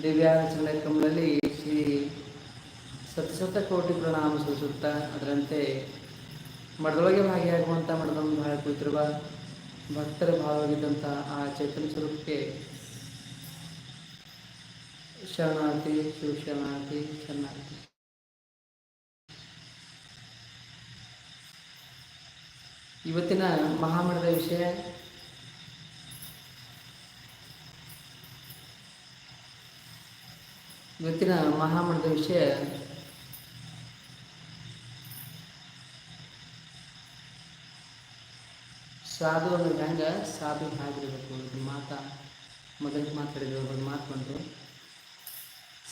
ದಿವ್ಯಾಚರಣ ಕ್ರಮದಲ್ಲಿ ಶ್ರೀ ಕೋಟಿ ಪ್ರಣಾಮ ಸೂಚಿಸುತ್ತಾ ಅದರಂತೆ ಮಠದೊಳಗೆ ಭಾಗಿಯಾಗುವಂಥ ಮಡದೊಂದು ಬಹಳ ಕೂತಿರುವ ಭಕ್ತರ ಭಾವವಾಗಿದ್ದಂಥ ಆ ಚೈತನ್ಯ ಸ್ವರೂಪಕ್ಕೆ ಶರಣಾರ್ಥಿ ಶಿವಶರಣಾರ್ಥಿ ಶರಣಾರ್ಥಿ. ಇವತ್ತಿನ ಮಹಾಮಠದ ವಿಷಯ ಇವತ್ತಿನ ಮಹಾಮಂಡದ ವಿಷಯ ಸಾಧು ಅಂದ್ರೆ ಹೆಂಗೆ? ಸಾಧು ಆಗಿರ್ಬೇಕು ಮಾತಾ ಮೊದಲಿಗೆ ಮಾತಾಡಿದ್ರು ಒಂದು ಮಾತು ಬಂತು.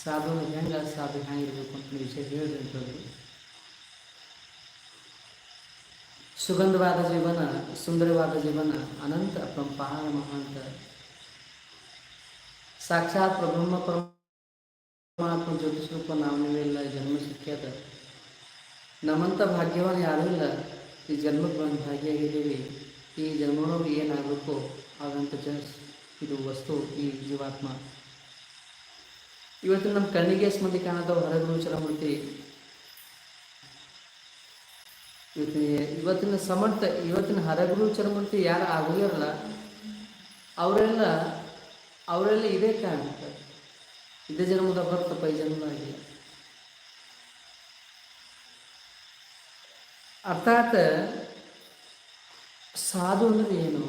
ಸಾಧು ಅಂದ್ರೆ ಹೆಂಗೆ? ಸಾಧು ಹೆಂಗಿರ್ಬೇಕು ಅಂತ ವಿಷಯ ಹೇಳಿದ್ರು ಸುಗಂಧವಾದ ಜೀವನ, ಸುಂದರವಾದ ಜೀವನ, ಅನಂತ ಪಹಾರ ಮಹಾಂತ. ಸಾಕ್ಷಾತ್ ಬ್ರಹ್ಮ ಪರಮಾತ್ಮ ಜ್ಯೋತಿಸ್ವರೂಪ ನಾವು ನೀವೆಲ್ಲ ಜನ್ಮ ಸಿಕ್ಕ್ಯದ ನಮ್ಮಂಥ ಭಾಗ್ಯವಾನ ಯಾರೂ ಇಲ್ಲ. ಈ ಜನ್ಮಕ್ಕೆ ಬಂದು ಭಾಗಿಯಾಗಿದ್ದೀವಿ ಈ ಜನ್ಮನೊಳಗೆ ಏನಾಗಬೇಕು ಹಾಗಂತ ಜನ ಇದು ವಸ್ತು ಈ ಜೀವಾತ್ಮ. ಇವತ್ತು ನಮ್ಮ ಕಣ್ಣಿಗೆ ಸ್ಮೃತಿ ಕಾಣದ ಹೊರಗುರುಚರ ಮೂರ್ತಿ ಇವತ್ತಿನ ಇವತ್ತಿನ ಸಮರ್ಥ, ಇವತ್ತಿನ ಹರಗುರು ಚರಮೂರ್ತಿ ಯಾರು ಆಗೋಗಿರಲ್ಲ ಅವರೆಲ್ಲ ಅವರೆಲ್ಲ ಇದೇ ಕಾರಣಕ್ಕೆ ಇದೇ ಜನ್ಮದ ಬರ್ತಪ್ಪ ಈ ಜನ್ಮದಾಗಿಲ್ಲ ಅರ್ಥಾತ್ ಸಾಧು ಅಂದ್ರೆ ಏನು?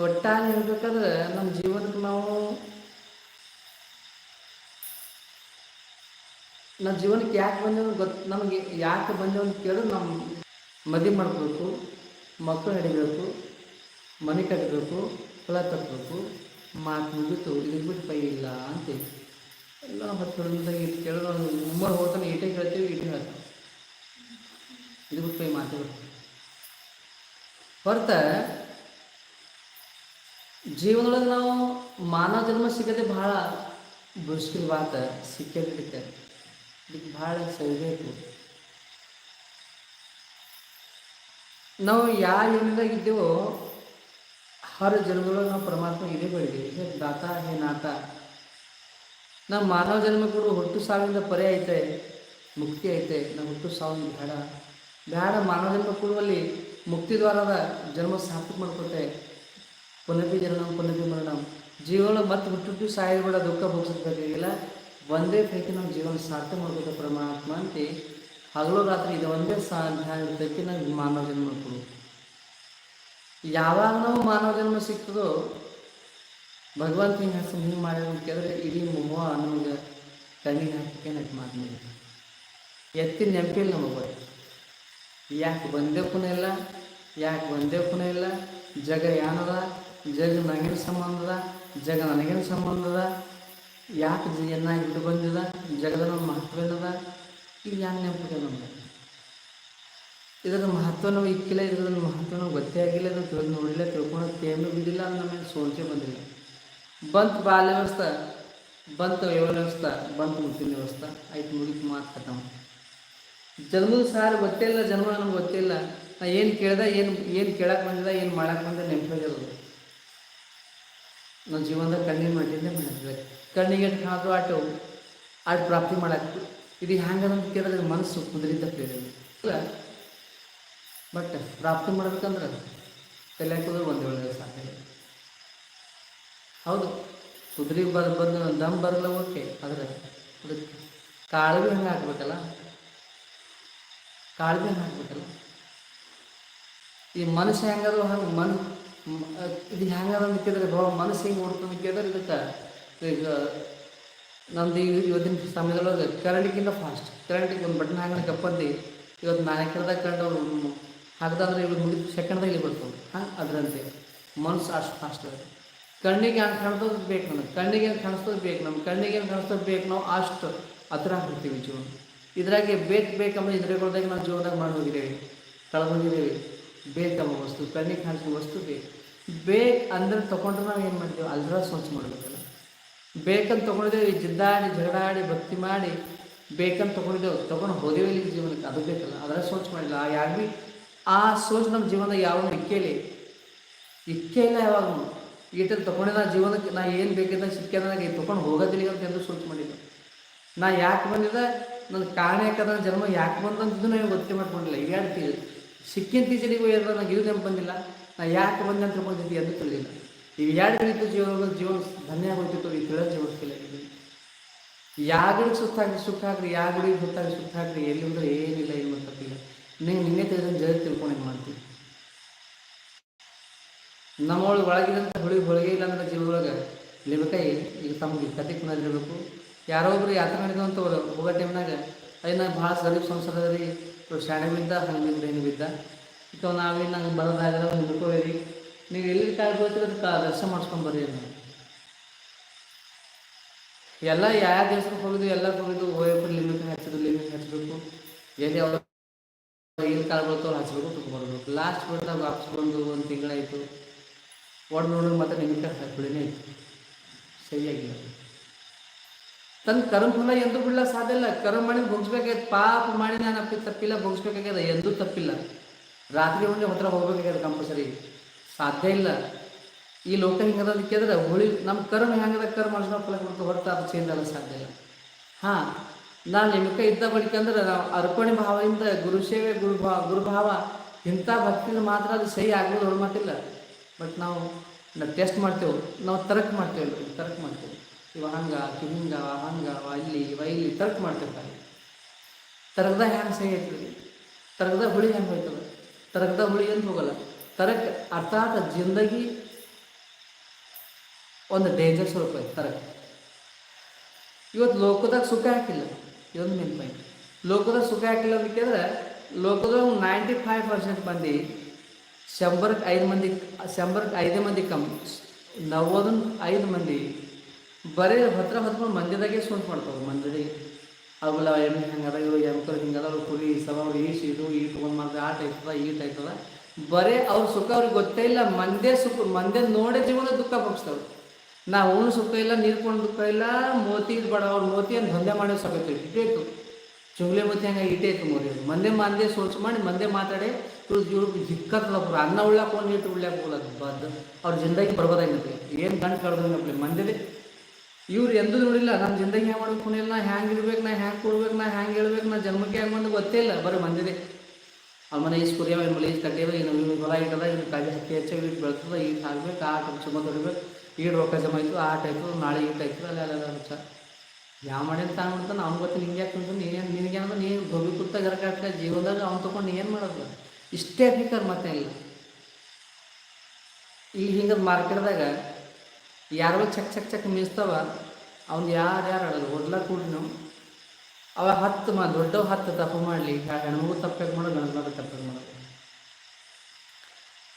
ಒಟ್ಟಾಗಿ ಹೇಳ್ಬೇಕಾದ್ರೆ ನಮ್ಮ ಜೀವನಕ್ಕೆ ನಾವು ನಮ್ಮ ಜೀವನಕ್ಕೆ ಯಾಕೆ ಬಂದೇವು ಗೊತ್ತು ನಮಗೆ ಯಾಕೆ ಬಂದೇವು ಅಂತ ಕೇಳಿದ್ರೆ ನಮ್ಮ ಮದುವೆ ಮಾಡಬೇಕು, ಮಕ್ಕಳು ಹಿಡಿಬೇಕು ಮನೆ ಕಟ್ಟಬೇಕು ಹೊಲ ತಪ್ಪಬೇಕು ಮಾತು ಮುಗಿತು ಇದಕ್ಕೆ ಬಿಟ್ಟು ಪೈ ಇಲ್ಲ ಅಂತ. ಎಲ್ಲ ಹತ್ತು ಇಟ್ಟು ಕೇಳಿದ್ರೆ ಉಮ್ಮರ್ ಹೋಗ್ತಾನೆ ಏಟೇ ಕೇಳ್ತೀವಿ ಇಟ್ಟೇ ಹೇಳ್ತೀವಿ. ಇದು ಬಿಟ್ಟು ಪೈ ಮಾತು. ಹೊರತ ಜೀವನದೊಳಗೆ ನಾವು ಮಾನವ ಜನ್ಮ ಸಿಗದೆ ಭಾಳ ಮುಷ್ಕಿಲ್ ಬಾತ ಸಿಕ್ಕೇ ಇದಕ್ಕೆ ಭಾಳ ಸರಿಬೇಕು. ನಾವು ಯಾವ ಇದ್ದೇವೋ ಹರ ಜನ್ಮದೊಳಗೆ ನಾವು ಪರಮಾತ್ಮ ಇದೇ ಬೆಳೆದಿವಿ ದಾತ, ಹೇ ನಾತ ನಮ್ಮ ಮಾನವ ಜನ್ಮ ಕೂಡ ಹುಟ್ಟು ಸಾವಿನಿಂದ ಪರಿ ಐತೆ, ಮುಕ್ತಿ ಐತೆ. ನಮ್ಮ ಹುಟ್ಟು ಸಾವಿನ ಬೇಡ. ಬೇಡ, ಮಾನವ ಜನ್ಮ ಕೊಡುವಲ್ಲಿ ಮುಕ್ತಿ ದ್ವಾರದ ಜನ್ಮ ಸಾರ್ಥಕ ಮಾಡ್ಕೊತೆ ಪುನಪಿ ಜನ್ಮ ಪುನಪಿ ಮರಣ. ಜೀವನ ಮತ್ತೆ ಹುಟ್ಟು ಸಾಯಬೇಡ ದುಃಖ ಭೋಗಿಸಬೇಕಾಗಿಲ್ಲ ಒಂದೇ ಪೈಕಿ ನಾವು ಜೀವನ ಸಾರ್ಥಕ ಮಾಡ್ಬೇಕು ಪರಮಾತ್ಮ ಅಂತ ಹಗಲು ರಾತ್ರಿ ಇದು ಒಂದೇ ಸಾ ಧ್ಯಾನ ನಾವು ಮಾನವ ಜನ್ಮ ಕೊಡು. ಯಾವಾಗ ನಾವು ಮಾನವ ಜನ್ಮ ಸಿಕ್ತದೋ ಭಗವಂತ ಹಿಂಗೆ ಹೆಸರು ಹಿಂಗೆ ಮಾಡಿ ಅಂತ ಕೇಳಿದ್ರೆ ಇಡೀ ಮೊಹ ನಮಗೆ ಕಣ್ಣಿಗೆ ಹಾಕಕ್ಕೆ ನಟ್ ಮಾಡ್ತೀನಿ ಎತ್ತಿ ನೆನಪಿಲ್ಲ ನಮಗೆ ಯಾಕೆ ಬಂದೇಕೂನ ಇಲ್ಲ, ಯಾಕೆ ಬಂದೇಕೂನ ಇಲ್ಲ? ಜಗ ಏನದ ಜಗ ಸಂಬಂಧ ಸಂಬಂಧದ, ಜಗ ನನಗೇನು ಸಂಬಂಧದ, ಯಾಕೆ ಏನಾಗಿ ಇಟ್ಟು ಬಂದಿದ, ಜಗದ ನಮ್ಮ ಮಹತ್ವ ಏನದ ಈಗ ಯಾಕೆ ನೆನಪಿದೆ ನಮ್ಗೆ? ಇದರ ಮಹತ್ವ ನಾವು ಇಕ್ಕಿಲ್ಲ, ಇದರ ಮಹತ್ವ ನಾವು ಗೊತ್ತೇ ಆಗಿಲ್ಲ ಅದನ್ನು ತಿಳಿದು ನೋಡಿಲ್ಲ ತಿಳ್ಕೊಂಡು ತೇನು ಬಿಡಿಲ್ಲ ಅದು ನಮಗೆ ಸೋಂಚೆ ಬಂದಿಲ್ಲ ಬಂತು ಬಾಲ್ಯ ವ್ಯವಸ್ಥೆ, ಬಂತು ವ್ಯವಹಾರ ವ್ಯವಸ್ಥೆ ಬಂತು ಮುತ್ತಿನ ವ್ಯವಸ್ಥೆ, ಆಯ್ತು ಮುಗಿತು ಮಾತು ಕಟ್ಟ ಜನ್ಮದ ಸಾರಿ ಗೊತ್ತಿಲ್ಲ ಜನ್ಮ ನಮ್ಗೆ ಗೊತ್ತಿಲ್ಲ ನಾ ಏನು ಕೇಳ್ದೆ, ಏನು ಏನು ಕೇಳಕ್ಕೆ ಬಂದಿಲ್ಲ ಏನು ಮಾಡಕ್ಕೆ ಬಂದ ನೆನಪಿಲ್ಲ ನನ್ನ ಜೀವನದಾಗ ಕಣ್ಣಿನ ಮಟ್ಟಿಂದ ಮಾಡಿದ್ರೆ ಕಣ್ಣಿಗೆ ಕಾಣೋದು ಆಟು ಆಟ ಪ್ರಾಪ್ತಿ ಮಾಡಕ್ಕೆ ಇದು ಹ್ಯಾಂಗ ಅಂತ ಕೇಳಿದ್ರೆ ಮನಸ್ಸು ಕುದುರಿದ್ದ ಇಲ್ಲ ಬಟ್ ಪ್ರಾಪ್ತಿ ಮಾಡ್ಬೇಕಂದ್ರೆ ತಲೆ ಕುದುರೆ ಒಂದು ಒಳ್ಳೆಯ ಸಾಕಿಲ್ಲ ಹೌದು, ಕುದುರೆ ಬರ್ ಬಂದು ದಮ್ ಬರಲ್ಲ ಓಕೆ, ಆದರೆ ಅದಕ್ಕೆ ಕಾಳು ಭೀ ಹಂಗೆ ಹಾಕ್ಬೇಕಲ್ಲ? ಕಾಳು ಭೀ ಹಂಗೆ ಹಾಕ್ಬೇಕಲ್ಲ? ಈ ಮನುಷ್ಯ ಹೆಂಗದು ಹಂಗೆ ಮನ್, ಇದು ಹೆಂಗದ ಅಂತ ಕೇಳಿದ್ರೆ ಭಾವ ಮನಸ್ಸು ಹಿಂಗೆ ಓಡ್ತದೆ ಕೇಳಿದ್ರೆ ಇದಕ್ಕೆ ಈಗ ನಮ್ದು ಈಗ ಇವತ್ತಿನ ಸಮಯದೊಳಗೆ ಕರೆಂಟಿಗಿಂತ ಫಾಸ್ಟ್ ಕರೆಂಟಿಗೆ ಒಂದು ಬಟನ್ ಹಂಗೆ ಕಪ್ಪಂದು ಇವತ್ತು ನಾಯಕರದಾಗ ಕಂಡು ಹಾಕ್ದಂದ್ರೆ ಇವಾಗ ಮುಗಿದ ಸೆಕೆಂಡ್ದಾಗ ಇಲ್ಲಿ ಬರ್ತವೆ ಹಾಂ, ಅದರಂತೆ. ಮನಸ್ಸು ಅಷ್ಟು ಅದ ಕಣ್ಣಿಗೆ ಏನು ಕಾಣಿಸೋದು ಬೇಕು ನಮಗೆ. ಕಣ್ಣಿಗೆ ಏನು ಕಾಣಿಸೋದು ಬೇಕು ನಮ್ಗೆ. ಕಣ್ಣಿಗೆ ಏನು ಕಾಣಿಸೋದು ಬೇಕು ನಾವು ಅಷ್ಟು ಹತ್ರ ಹಾಕ್ಬಿಡ್ತೀವಿ ಜೀವನ. ಇದ್ರಾಗೆ ಬೇಕು ಬೇಕಂದ್ರೆ ಇದ್ರಗೊಳ್ದಾಗ ನಾವು ಜೀವನದಾಗ ಮಾಡಿ ಹೋಗಿದ್ದೇವೆ. ಬೇಕಮ್ಮ ವಸ್ತು. ಕಣ್ಣಿಗೆ ಕಾಣಿಸೋ ವಸ್ತು ಬೇಕು. ಬೇಕು ಅಂದ್ರೆ ತೊಗೊಂಡ್ರೆ ನಾವು ಏನು ಮಾಡ್ತೀವಿ? ಅಲ್ದ್ರ ಸ್ವಚ್ಛ ಮಾಡಬೇಕಲ್ಲ. ಬೇಕಂತ ತೊಗೊಂಡಿದ್ದೇವೆ ಜಿದ್ದಾಡಿ ಜಗಳಾಡಿ ಭಕ್ತಿ ಮಾಡಿ ಬೇಕಂತ ತೊಗೊಂಡಿದ್ದೇವೆ. ತೊಗೊಂಡು ಹೋದೇವೆ ಇಲ್ಲಿ ಜೀವನಕ್ಕೆ. ಅದು ಬೇಕಲ್ಲ. ಅದರ ಸ್ವಚ್ಛ ಮಾಡಿಲ್ಲ. ಯಾರು ಭೀ ಆ ಸೋಚು ನಮ್ಮ ಜೀವನ ಯಾವ ಇಕ್ಕೇಲಿ? ಇಕ್ಕೇ ಇಲ್ಲ ಯಾವಾಗ ಈಟಲ್ಲಿ ತೊಗೊಂಡೆ ನಾ ಜೀವನಕ್ಕೆ, ನಾ ಏನು ಬೇಕಿದ್ದ ಸಿಕ್ಕ ನನಗೆ ತೊಗೊಂಡು ಹೋಗೋದಿಲ್ಲ ಅಂತ ಎಂದು ಸೋಚು ಮಾಡಿದ್ದೆ. ನಾ ಯಾಕೆ ಬಂದಿದ್ದ? ನನ್ನ ಕಾರಣ ಯಾಕಂದ್ರೆ ಜನ್ಮ ಯಾಕೆ ಬಂದಂತದ್ದು ನನಗೆ ಗೊತ್ತೇ ಮಾಡ್ಕೊಂಡಿಲ್ಲ. ಎರಡು ತೀ ಸಿಕ್ಕಿನ ಟೀಚರಿಗೆ ಏನಾರ ನನಗೆ ಇದು ನೆನಪು ಬಂದಿಲ್ಲ. ನಾ ಯಾಕೆ ಬಂದೆ ಅಂತ ಬಂದಿದ್ದೆ ಎಂದು ತಿಳಿದಿಲ್ಲ. ಈಗ ಎರಡು ರೀತಿ ಜೀವನ ಜೀವನ ಧನ್ಯ ಆಗೋಗ್ತಿತ್ತು ಈ ತಿಳಿದ ಜೀವನಕ್ಕಿಲ್ಲ ಯಾಗಡಿಗೆ ಸುತ್ತಾಗಿ ಸುಖ ಆಗ್ರಿ ಯಾಗಡಿಗೆ ಸುತ್ತಾಗಿ ಸುತ್ತ ಹಾಕ್ರಿ ಎಲ್ಲಿ ಹೋದ್ರೆ ಏನಿಲ್ಲ, ಏನು ತಪ್ಪಿಲ್ಲ ನೀವು ನಿನ್ನೆ ತೆಗೆದ ತಿಳ್ಕೊಂಡು ಹೆಂಗೆ ಮಾಡ್ತೀವಿ ನಮ್ಮೊಳಗೆ ಒಳಗಿದಂಥ ಹುಳಿ ಹೊಳಿಗೆ ಇಲ್ಲ ಅಂದ್ರೆ ಜೀವದೊಳಗೆ ಲಿಬಕೈ ಈಗ ತಮಗೆ ಕತೆ ಕುಣಿದಿರಬೇಕು ಯಾರೋ ಒಬ್ರು ಯಾತ್ರೆ ಮಾಡಿದಂಥವ್ರು ಹೋಗೋ ಟೈಮ್ನಾಗ ಅದನ್ನ ಭಾಳ ಗರೀಬ್ ಸಂಸಾರ ರೀ ಶಾಣೆ ಬಿದ್ದ, ಹಂಗೆ ಹಿಂಗೆ ಬಿದ್ದ. ಈಗ ನಾವೇ ನಂಗೆ ಬರೋದಾಗಲ್ಲ ಹಿಂಡ್ಕೋರಿ ನೀವು ಎಲ್ಲಿ ಕಾಯಿ ಬೀಳ್ತೀರ ಅದಕ್ಕೆ ದರ್ಶನ ಮಾಡ್ಸ್ಕೊಂಡು ಬರ್ರಿ ನಾವು ಎಲ್ಲ ಯಾವ ದೇವಸ್ಥಾನಕ್ಕೆ ಹೋಗಿದ್ದು ಎಲ್ಲ ಹೋಗಿದ್ದು ಹೋಯಪ್ಪ ಲಿಮಿಟ್ ಹಚ್ಚಿದ್ರು ಲಿಮಿಟ್ ಹಚ್ಚಬೇಕು ಎಲ್ಲಿ ಯಾವ ಏನು ಕಾಲ ಬರ್ತೋ ಹಚ್ಬೇಕು ಬರಬೇಕು. ಲಾಸ್ಟ್ ಬಿಡ್ದಾಗ ವಾಪಸ್ ಬಂದು ಒಂದು ತಿಂಗಳಾಯಿತು. ಒಡ್ ನೋಡಿದ್ರೆ ಮತ್ತೆ ನಿಮಿಷ ಹಾಕ್ಬಿಡಿನೇ ಇತ್ತು ಸರಿಯಾಗಿಲ್ಲ. ತನ್ನ ಕರ್ಮ ಫಲ ಎಂದೂ ಬಿಡ್ಲ ಸಾಧ್ಯ ಇಲ್ಲ. ಕರ್ಮ ಮಾಡಿ ಭುಗಿಸ್ಬೇಕಾಯ್ತು ಪಾಪ ಮಾಡಿ ನಾನು ಅಪ್ಪಿ ತಪ್ಪಿಲ್ಲ, ಭೋಗಿಸ್ಬೇಕಾಗ್ಯದ, ಎಂದೂ ತಪ್ಪಿಲ್ಲ. ರಾತ್ರಿ ಒಂದೇ ಹತ್ರ ಹೋಗ್ಬೇಕಾಗ್ಯದ ಕಂಪಲ್ಸರಿ ಸಾಧ್ಯ ಇಲ್ಲ. ಈ ಲೋಕ ಹಿಂಗದ ಕೇಳಿದ್ರೆ ಹುಳಿ ನಮ್ಮ ಕರ್ಮ ಹೆಂಗದ ಕರ್ಮ ಅರ್ಶನ ಫಲ ಕೊಡ್ತು ಹೊರತು ಅದು ಚೇಂಜ್ ಆಗಲ್ಲ ಸಾಧ್ಯ ಇಲ್ಲ. ಹಾಂ ನಾನು ನಿಮಗೆ ಇದ್ದ ಬಳಿಕ ಅಂದ್ರೆ ನಾವು ಅರ್ಪಣೆ ಭಾವದಿಂದ ಗುರು ಸೇವೆ, ಗುರು ಭಾವ ಗುರುಭಾವ ಇಂಥ ಭಕ್ತಿನ ಮಾತ್ರ ಅದು ಸಹಿ ಆಗೋದು ಮಾತಿಲ್ಲ. ಬಟ್ ನಾವು ಟೆಸ್ಟ್ ಮಾಡ್ತೇವೆ. ನಾವು ತರ್ಕ್ ಮಾಡ್ತೇವೆ ತರ್ಕ್ ಮಾಡ್ತೇವೆ. ಇವ ಹಂಗ, ಆಕಿ ಹಿಂಗ ಅವ ಇಲ್ಲಿ, ಇವ ಇಲ್ಲಿ ತರ್ಕ್ ಮಾಡ್ತೇವೆ ಖಾಲಿ ತರಗದ ಹ್ಯಾಂಗೆ ಸಹಿ ಐತ್ರಿ? ತರಗದ ಹುಳಿ ಹೆಂಗೆ ಹೋಯ್ತದ? ತರಗದ ಹುಳಿ ಅಂತ ಹೋಗಲ್ಲ? ತರಕ್ ಅರ್ಥಾತ್ ಜಿಂದಗಿ ಒಂದು ಡೇಂಜರ್ ಸ್ವರೂಪ ಐತೆ, ತರಕ್. ಇವತ್ತು ಲೋಕದಾಗ ಸುಖ ಹಾಕಿಲ್ಲ ಇದೊಂದು ಮೇನ್ ಪಾಯಿಂಟ್ ಲೋಕದಾಗ ಸುಖ ಹಾಕಿಲ್ಲ ಅಂತ ಕೇಳಿದ್ರೆ ಲೋಕದಾಗ ನೈಂಟಿ ಫೈವ್ ಪರ್ಸೆಂಟ್ ಮಂದಿ ಶಂಬರಕ್ಕೆ ಐದು ಮಂದಿ ಶಂಬರಕ್ಕೆ ಐದೇ ಮಂದಿ ಕಮ್ಮಿ ನವ್ವದನ್ ಐದು ಮಂದಿ ಬರೀ ಹತ್ರ ಹೊತ್ಕೊಂಡು ಮಂದಿದಾಗೆ ಸೋಂಟ್ ಮಾಡ್ತಾವೆ. ಮಂದಿದಾಗೆ ಅವೆಲ್ಲ ಎಮ್ಮೆ ಹಂಗದ, ಇವು ಎಮ್ಕರು ಹಿಂಗದ ಅವ್ರು ಕುರಿ ಸವ ಅವ್ರು ಈಶ್ ಇದು ಈ ತೊಗೊಂಡು ಮಾಡ್ದೆ ಆಟ ಆಯ್ತದ ಈಟ್ ಆಯ್ತದ ಬರೀ ಅವ್ರ ಸುಖ ಅವ್ರಿಗೆ ಗೊತ್ತೇ ಇಲ್ಲ ಮಂದೇ ಸುಖ ಮಂದೇ ನೋಡೇ ಜೀವನ ದುಃಖ ಭೋಗಿಸ್ತವ್ರು ನಾ ಅವನು ಸುಖ ಇಲ್ಲ ನೀರ್ಕೊಂಡು ದುಃಖ ಇಲ್ಲ, ಮೋತಿ ಬಡ, ಅವ್ರ ಅಂತ ದಂಧೆ ಮಾಡೋ ಸಾಕೈತಿ ಇಟ್ಟೇತು ಚುಂಗ್ಲೆ ಮೋತಿ ಹಂಗೆ ಇಟ್ಟೇತು ಮೋದಿ ಮಂದೆ ಮಂದೆ ಸೋಚ್ ಮಾಡಿ ಮಂದೆ ಮಾತಾಡಿ, ಇವ್ರು ಇವ್ರು ದಿಕ್ಕತ್ತದ ಪುರ ಅನ್ನ ಉಳ್ಳಾಕ ಒಂದು ಇಟ್ಟು ಉಳ್ಳಾಕ ಹೋಗಲ್ಲ ಬದ್ದು ಅವ್ರ ಜಿಂದಗಿ ಬರ್ಬೋದಾಗಿತ್ತು ಏನು ಗಂಟು ಕಳ್ದಂಗಪ್ಲೆ ಮಂದಿದೆ ಇವ್ರು ಎಂದೂ ನೋಡಿಲ್ಲ ನಮ್ಮ ಜಿಂದಗಿ ಹ್ಯಾಂಗೆ ಮಾಡೋಕೆ ಇಲ್ಲ ನಾ ಹ್ಯಾಂಗೆ ಇರ್ಬೇಕು, ನಾ ಹ್ಯಾಂಗೆ ಕೊಡ್ಬೇಕು, ನಾ ಹ್ಯಾಂಗೆ ಹೇಳ್ಬೇಕು, ನಾ ಜನ್ಮಕ್ಕೆ ಹ್ಯಾಂಗೆ ಬಂದು ಗೊತ್ತೇ ಇಲ್ಲ, ಬರೀ ಮಂದಿದೆ ಅವ್ರ ಮನೆ ಈಸ್ ಕುರಿಯವ ಮನೆ ಈಸ್ ಕಟ್ಟಿಯವ, ಇನ್ನು ಹೊಲ ಇಟ್ಟದ ಇನ್ನು ಕಾಗಿ ಹಕ್ಕಿ ಹೆಚ್ಚಾಗಿ ಇಟ್ಟು ಈಗ ಹಾಕ್ಬೇಕು ಆ ಚುಮ್ಮ ತೊಡಿಬೇಕು. ಈಡ್ ರೊಕ್ಕ ಜಮ ಆಯ್ತು, ಆ ಟೈಪ್ ನಾಳೆ ಈ ಟೈಪ್ ಅಲ್ಲ ಅಲ್ಲ ವಿಚಾರ ಯಾವ ಮಾಡಿ ಅಂತ ಅಂದ್ಬಿಡ್ತಾನೆ ಅವ್ನು ಗೊತ್ತು ನಿಂಗೆ ಯಾಕೆ ನೀನು ನಿನಗೇನಂದ್ರೆ ನೀನು ಗೋಬಿ ಕುತ್ತ ಗರಕಾಟ ಜೀವನದಾಗ ಅವ್ನು ತೊಗೊಂಡು ಏನು ಮಾಡೋದು? ಇಷ್ಟೇ ಫಿಕರ್ ಮತ್ತೆ ಇಲ್ಲ. ಈಗ ಹಿಂಗೆ ಮಾರ್ಕೆಟ್ದಾಗ ಯಾರೋ ಚಕ್ ಚಕ್ ಚಕ್ ಮೀಸ್ತಾವ, ಅವ್ನು ಯಾರು ಯಾರು ಆಡೋದು ಓದ್ಲಾಕ ಕೂಡಿ ನಾವು ಅವ ಹತ್ತು ಮಾ, ದೊಡ್ಡವ ಹತ್ತು ತಪ್ಪು ಮಾಡಲಿ ಹೆಣ್ಮಗು ತಪ್ಪಾಗಿ ಮಾಡೋದು, ಗಂಡು ತಪ್ಪಾಗಿ ಮಾಡೋದು.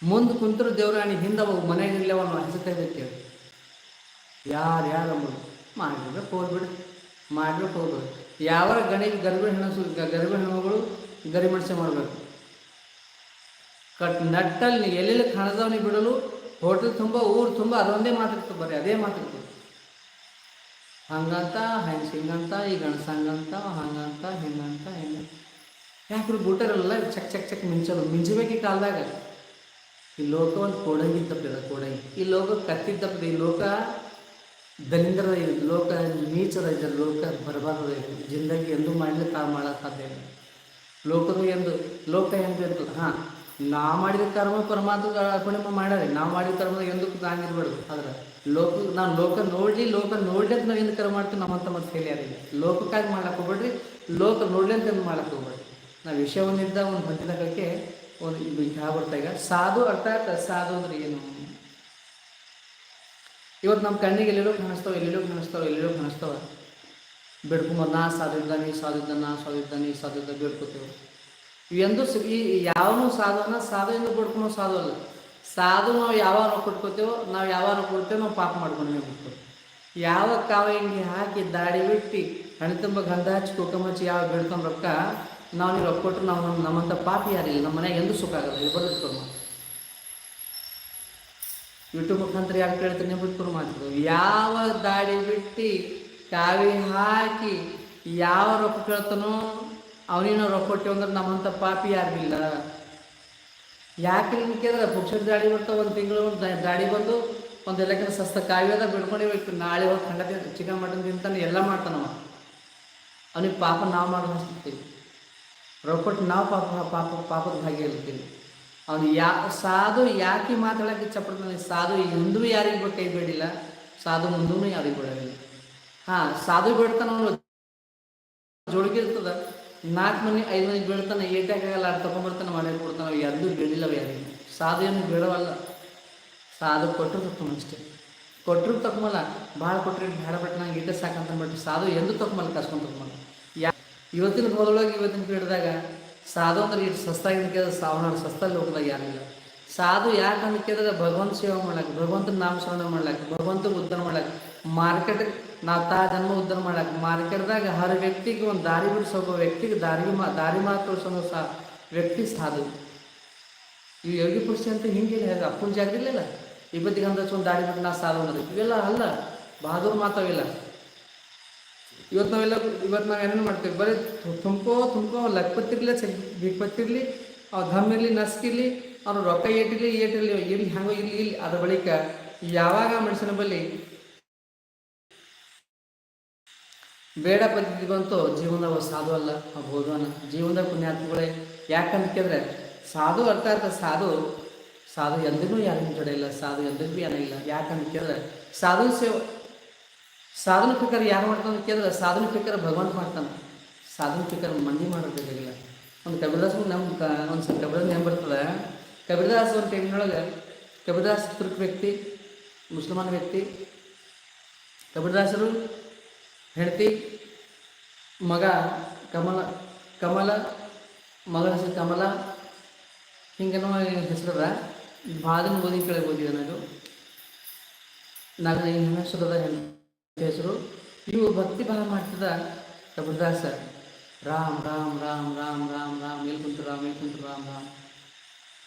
ಮುಂದೆ ಕುಂತರು ದೇವ್ರಾಣಿ ಹಿಂದೆ ಅವ ಅವನು ಹಸಿತಾ ಇದ್ದೇವೆ ಯಾರು ಯಾರು ಅಂಬೋದು ಮಾಡಿರ್ಬೇಕು ಹೋಗ್ಬಿಡು ಮಾಡ್ಬೇಕು ಹೋಗ್ಬಿಡು. ಯಾವ ಗಣಿಗೆ ಗರ್ಭ ಹೆಣ್ಣಸು ಗರ್ಭಿಣಿ ಹೆಣ್ಮಗಳು ಗರಿಮಣಸೆ ಮಾಡಬೇಕು. ಕಟ್ ನಟ್ಟಲ್ಲಿ ಎಲ್ಲೆಲ್ಲಿ ಕಣದವನಿಗೆ ಬಿಡಲು? ಹೋಟೆಲ್ ತುಂಬ, ಊರು ತುಂಬ, ಅದೊಂದೇ ಮಾತಿರ್ತದೆ ಬರೀ, ಅದೇ ಮಾತಿರ್ತದೆ ಹಂಗಂತ, ಹೆಂಗೆ ಹಿಂಗಂತ, ಈ ಗಣಸ ಹಂಗಂತ ಹಂಗಂತ, ಹಿಂಗಂತ, ಹೆಂಗ. ಯಾಕ್ರಿ ಬೂಟರಲ್ಲ ಚಕ್ ಚಕ್ ಚಕ್ ಮಿಂಚಲು ಮಿಂಚಬೇಕು ಕಾಲದಾಗ? ಈ ಲೋಕ ಒಂದು ಕೋಡಂಗಿ ತಪ್ಪಿದ ಕೋಡಂಗಿ. ಈ ಲೋಕ ಕತ್ತಿ ತಪ್ಪಿದೆ ಈ ಲೋಕ ದಲಿಂದ್ರದ ಇದೆ ಲೋಕ, ನೀಚರ ಇದೆ ಲೋಕ ಬರಬಾರ್ದು. ಜಿಂದಗಿ ಎಂದು ಮಾಡ್ಲಿಕ್ಕೆ ತಾ ಮಾಡೋಕೆ ಸಾಧ್ಯ ಲೋಕದ ಎಂದು, ಲೋಕ ಎಂದು ಇರ್ತದೆ ಹಾಂ ನಾ ಮಾಡಿದ ಕರ್ಮ ಪರಮಾತ್ಮ ಅರ್ಪಣೆ ಮಾಡ್ಯಾರ ನಾವು ಮಾಡಿದ ಕರ್ಮ ಎಂದಕ್ಕೂ ತಾಂಗಿರ್ಬಾರ್ದು ಆದ್ರೆ ಲೋಕ ನಾನು ಲೋಕ ನೋಡಲಿ, ಲೋಕ ನೋಡ್ಲಿ ಅಂತ ನಾವು ಏನು ಕರ್ಮ ಮಾಡ್ತೀವಿ ನಮ್ಮಂತ ಮತ್ತೆ ಫೇಲಿಯರ್ ಲೋಕಕ್ಕಾಗಿ ಮಾಡ್ಲಕ್ಕೆ ಹೋಗ್ಬೇಡ್ರಿ, ಲೋಕ ನೋಡ್ಲಿ ಅಂತ ಎಂದು ಮಾಡ್ಲಕ್ಕೆ ಹೋಗ್ಬೇಡ್ರಿ. ನಾವು ವಿಷಯವನ್ನಿದ್ದ ಒಂದು ಹೊಂದಿದಕ್ಕೆ ಒಂದು ಇದು ಬರ್ತಾ ಈಗ. ಸಾಧು ಅರ್ಥಾತ್ ಸಾಧು ಅಂದ್ರೆ ಏನು? ಇವತ್ತು ನಮ್ಮ ಕಣ್ಣಿಗೆ ಎಲ್ಲೆಲ್ಲೋ ಕಾಣಿಸ್ತಾವೆ ಎಲ್ಲೆಲ್ಲೋ ಕಾಣಿಸ್ತಾವೆ ಎಲ್ಲೆಲ್ಲೋ ಕಾಣಿಸ್ತಾವೆ. ಬೇಡ್ಕೊಂಬ, ನಾ ಸಾಧಿದ್ದ ನೀ ಸಾಧಿದ್ದ ನಾ ಸಾಧಿದ್ದ ನೀ ಸಾಧಿದ್ದ ಬೇಡ್ಕೋತೇವೆ. ಇವೆಂದು ಈ ಯಾವನು ಸಾಧನ ಸಾಧು ಎಂದು ಬೇಡ್ಕೊಳೋ ಸಾಧು ಅಲ್ಲ. ಸಾಧು ನಾವು ಯಾವಾಗ ಕೊಟ್ಕೋತೇವೋ, ನಾವು ಯಾವಾಗ ಕೊಡ್ತೇವೆ, ನಾವು ಪಾಪ ಮಾಡ್ಕೊಂಡು ಬಿಡ್ತೇವೆ. ಯಾವ ಕಾವ ಹಿಂಗೆ ಹಾಕಿ ದಾಡಿ ಬಿಟ್ಟು ಹಣೆ ತುಂಬ ಗಂಧ ಹಚ್ಚಿ ಕುಕಮ್ ಹಚ್ಚಿ ಯಾವಾಗ ಬೇಡ್ಕೊಂಡು ರೊಕ್ಕ, ನಾವು ನೀವು ರೊಕ್ಕ ಕೊಟ್ಟರು ನಾವು ನಮ್ಮ ನಮ್ಮಂಥ ಪಾಪ ಯಾರಿಲ್ಲ. ನಮ್ಮ ಮನೆಗೆ ಎಂದು ಸುಖ ಆಗಲ್ಲ. ಇದು ಬರೋದು ಯೂಟ್ಯೂಬ್ ಮುಖಾಂತರ ಯಾರು ಕೇಳ್ತೀನಿ ಬಿಟ್ಟು ಮಾತಿದ್ರು ಯಾವ ದಾಡಿ ಬಿಟ್ಟು ಕಾವಿ ಹಾಕಿ ಯಾವ ರೊಕ್ಕ ಕೇಳ್ತಾನೋ ಅವನೇನೋ ರೊಕ್ಕ ಕೊಟ್ಟೇವು ಅಂದ್ರೆ ನಮ್ಮಂಥ ಪಾಪಿ ಯಾರಿಲ್ಲ ಯಾಕೆ ನಿಮ್ಗೆ ಕೇಳಿದ್ರೆ ಪುಕ್ಷದ ದಾಡಿ ಬರ್ತಾವೆ ಒಂದು ತಿಂಗಳು ಒಂದು ದಾಡಿ ಬಂದು ಒಂದು ಎಲ್ಲಕ್ಕಿಂತ ಸಸ್ತ ಕಾವ್ಯದ ಬಿಡ್ಕೊಂಡಿರ್ಬೇಕು ನಾಳೆ ಹೋಗಿ ಖಂಡ ಚಿಕನ್, ಮಟನ್ ತಿಂತಾನೆ, ಎಲ್ಲ ಮಾಡ್ತಾನವ ಅವನಿಗೆ ಪಾಪ ನಾವು ಮಾಡೋ ಅನಿಸ್ತೀವಿ ರೊಕ್ಕಟ್ಟು ನಾವು ಪಾಪ ಪಾಪ ಪಾಪದ ಭಾಗ್ಯ ಇರ್ತೀವಿ. ಅವನು ಯಾ ಸಾಧು ಯಾಕೆ ಮಾತಾಡೋಕ್ಕೆ ಇಷ್ಟಪಡ್ತಾನೆ ಸಾಧು ಇಂದು ಯಾರಿಗೂ ಕೈ ಬೇಡಿಲ್ಲ ಸಾಧು ಮುಂದೂ ಯಾರಿಗೂ ಬಿಡೋದಿಲ್ಲ ಹಾಂ, ಸಾಧು ಬಿಡ್ತಾನೆ ಜೋಳಿಗಿರ್ತದ ನಾಲ್ಕು ಮನೆ, ಐದು ಮನೆ ಬೀಳ್ತಾನೆ ಏಟಾಗಲ್ಲ ಅದು ತೊಗೊಂಬರ್ತಾನೆ ಮನೆಗೆ ಕೊಡ್ತಾನೆ. ಅವು ಎರಡೂ ಬೀಳಿಲ್ಲವ ಯಾರಿಗೆ. ಸಾಧು ಏನು ಬಿಡವಲ್ಲ. ಸಾಧು ಕೊಟ್ಟರು ತಗೊಂಡು ಅಷ್ಟೇ ಕೊಟ್ಟರು ತಗೊಂಬಲ್ಲ ಭಾಳ ಕೊಟ್ಟರೆ ಬೇಡ ಬಿಟ್ಟು ನಂಗೆ ಇಟ್ಟೆ ಸಾಕಂತ ಬಿಟ್ಟು ಸಾಧು ಎಂದು ತಗೊಂಬಲ್ಲ ಕಸ್ಕೊಂಡು ತಗೊಂಬಲ್ಲ ಯಾ ಇವತ್ತಿನ ಹೋದೊಳಗೆ ಇವತ್ತಿನ ಪೀಳಿದಾಗ ಸಾಧು ಅಂದ್ರೆ ಇಷ್ಟು ಸಸ್ತಾಗಿನ ಕೇಳಿದ್ರೆ ಸಾವಣ ಸಸ್ತ ಲೋಕದಾಗ ಯಾರಿಲ್ಲ. ಸಾಧು ಯಾಕೆ ಅಂತ ಕೇಳಿದ್ರೆ ಭಗವಂತ ಸೇವೆ ಮಾಡ್ಲಾಕ, ಭಗವಂತನ ನಾಮ ಮಾಡ್ಲಾಕ, ಭಗವಂತನ ಭಗವಂತ ಉದ್ಧಾರ ಮಾಡ್ಲಾಕ. ಮಾರ್ಕೆಟ್ ನಾವು ತಾ ಜನ್ಮ ಉದ್ಧಾರ ಮಾಡಕ್ಕೆ ಮಾರ್ಕೆಟ್ದಾಗ ಹರ ವ್ಯಕ್ತಿಗೆ ಒಂದು ದಾರಿ ಬಿಡಿಸೋ ಒಬ್ಬ ವ್ಯಕ್ತಿಗೆ ದಾರಿ ಮಾ, ದಾರಿ ಮಾತು ತೋರಿಸೋ ಸಾ ವ್ಯಕ್ತಿ ಸಾಧು. ಈ ಯೋಗಿ ಪುರುಷ ಅಂತ ಹಿಂಗಿಲ್ಲ ಹೇಗೆ ಅಪ್ಪನ ಜಾಗಿರಲಿಲ್ಲ ಇಬ್ಬತ್ತಿಗೆ ಅಂದ್ರೆ ಒಂದು ದಾರಿ ಬಿಟ್ಟು ನಾ ಸಾಧು ಅನ್ನೋದು. ಇವೆಲ್ಲ ಅಲ್ಲ, ಬಹದ್ದೂರ್ ಮಾತಾವಿಲ್ಲ ಇವತ್ತು ನಾವೆಲ್ಲ ಇವತ್ತು ನಾವು ಏನೇನು ಮಾಡ್ತೀವಿ? ಬರೀ ತುಂಬೋ ತುಂಬೋ ಲಕ್ಪತ್ತಿರ್ಲಿ ಬಿಕ್ಪತ್ತಿರಲಿ ಅವ್ರು ಧಮ್ ಇರಲಿ ನಸ್ಕಿರಲಿ ಅವ್ರ ರೊಕ್ಕ ಏಟಿರಲಿ ಏಟಿರಲಿ, ಇರ್ಲಿ ಹಂಗೋ ಇಲ್ಲಿ ಇಲ್ಲಿ ಅದ್ರ ಬಳಿಕ ಯಾವಾಗ ಮನುಷ್ಯನ ಬಳಿ ಬೇಡ ಪದ್ಧತಿ ಬಂತು, ಜೀವನದಾಗ ಸಾಧು ಅಲ್ಲ ಬೋಧನ ಜೀವನದ ಪುಣ್ಯಾತ್ಮಗಳೇ. ಯಾಕಂತ ಕೇಳಿದ್ರೆ, ಸಾಧು ಅರ್ಥ ಅರ್ಥ ಸಾಧು ಸಾಧು ಎಂದಿಗೂ ಯಾರಿಗೂ ಇಲ್ಲ, ಸಾಧು ಎಂದಿಗೂ ಇಲ್ಲ. ಯಾಕಂತ ಕೇಳಿದ್ರೆ ಸಾಧು ಸೇವೆ ಸಾಧನ ಪ್ರಕಾರ ಯಾರು ಮಾಡ್ತಾನೆ ಕೇಳಿದ್ರೆ ಸಾಧನ ಪ್ರಕಾರ ಭಗವಂತ ಮಾಡ್ತಾನೆ. ಸಾಧನ ಪ್ರಕಾರ ಮಂದಿ ಮಾಡೋದಿಲ್ಲ ಒಂದು ಕಬೀರದಾಸ್ ನಮ್ಮ ಕ ಒಂದು ಸ್ವಲ್ಪ ಕಬೀರದಾಸ್ ಏನು ಬರ್ತದೆ? ಕಬೀರದಾಸ್ ಒಂದು ಟೈಮ್ನೊಳಗೆ ಕಬೀರದಾಸ್ ತುರ್ಕ್ ವ್ಯಕ್ತಿ, ಮುಸಲ್ಮಾನ್ ವ್ಯಕ್ತಿ, ಕಬೀರದಾಸರು ಹೆಂಡತಿ, ಮಗ ಕಮಲ ಕಮಲ ಮಗಳ ಹೆಸರು ಕಮಲ, ಹಿಂಗೇನೋ ಹೆಸರದ? ಭಾಳ ಓದಿ ಕೇಳಿ ಓದಿದೆ ನಾನು ನಾನು ಹೆಸರದ ಹೆಂಡತಿ ಹೆಸರು ಇವು ಭಕ್ತಿ ಭಾವ ಮಾಡ್ತದ ಕಬೀರದಾಸ ರಾಮ್ ರಾಮ್ ರಾಮ್ ರಾಮ್ ರಾಮ್ ರಾಮ್ ಎಲ್ಲಿ ಕುಂತು ರಾಮ್ ಎಲ್ಲಿ ಕುಂತು ರಾಮ್ ರಾಮ್.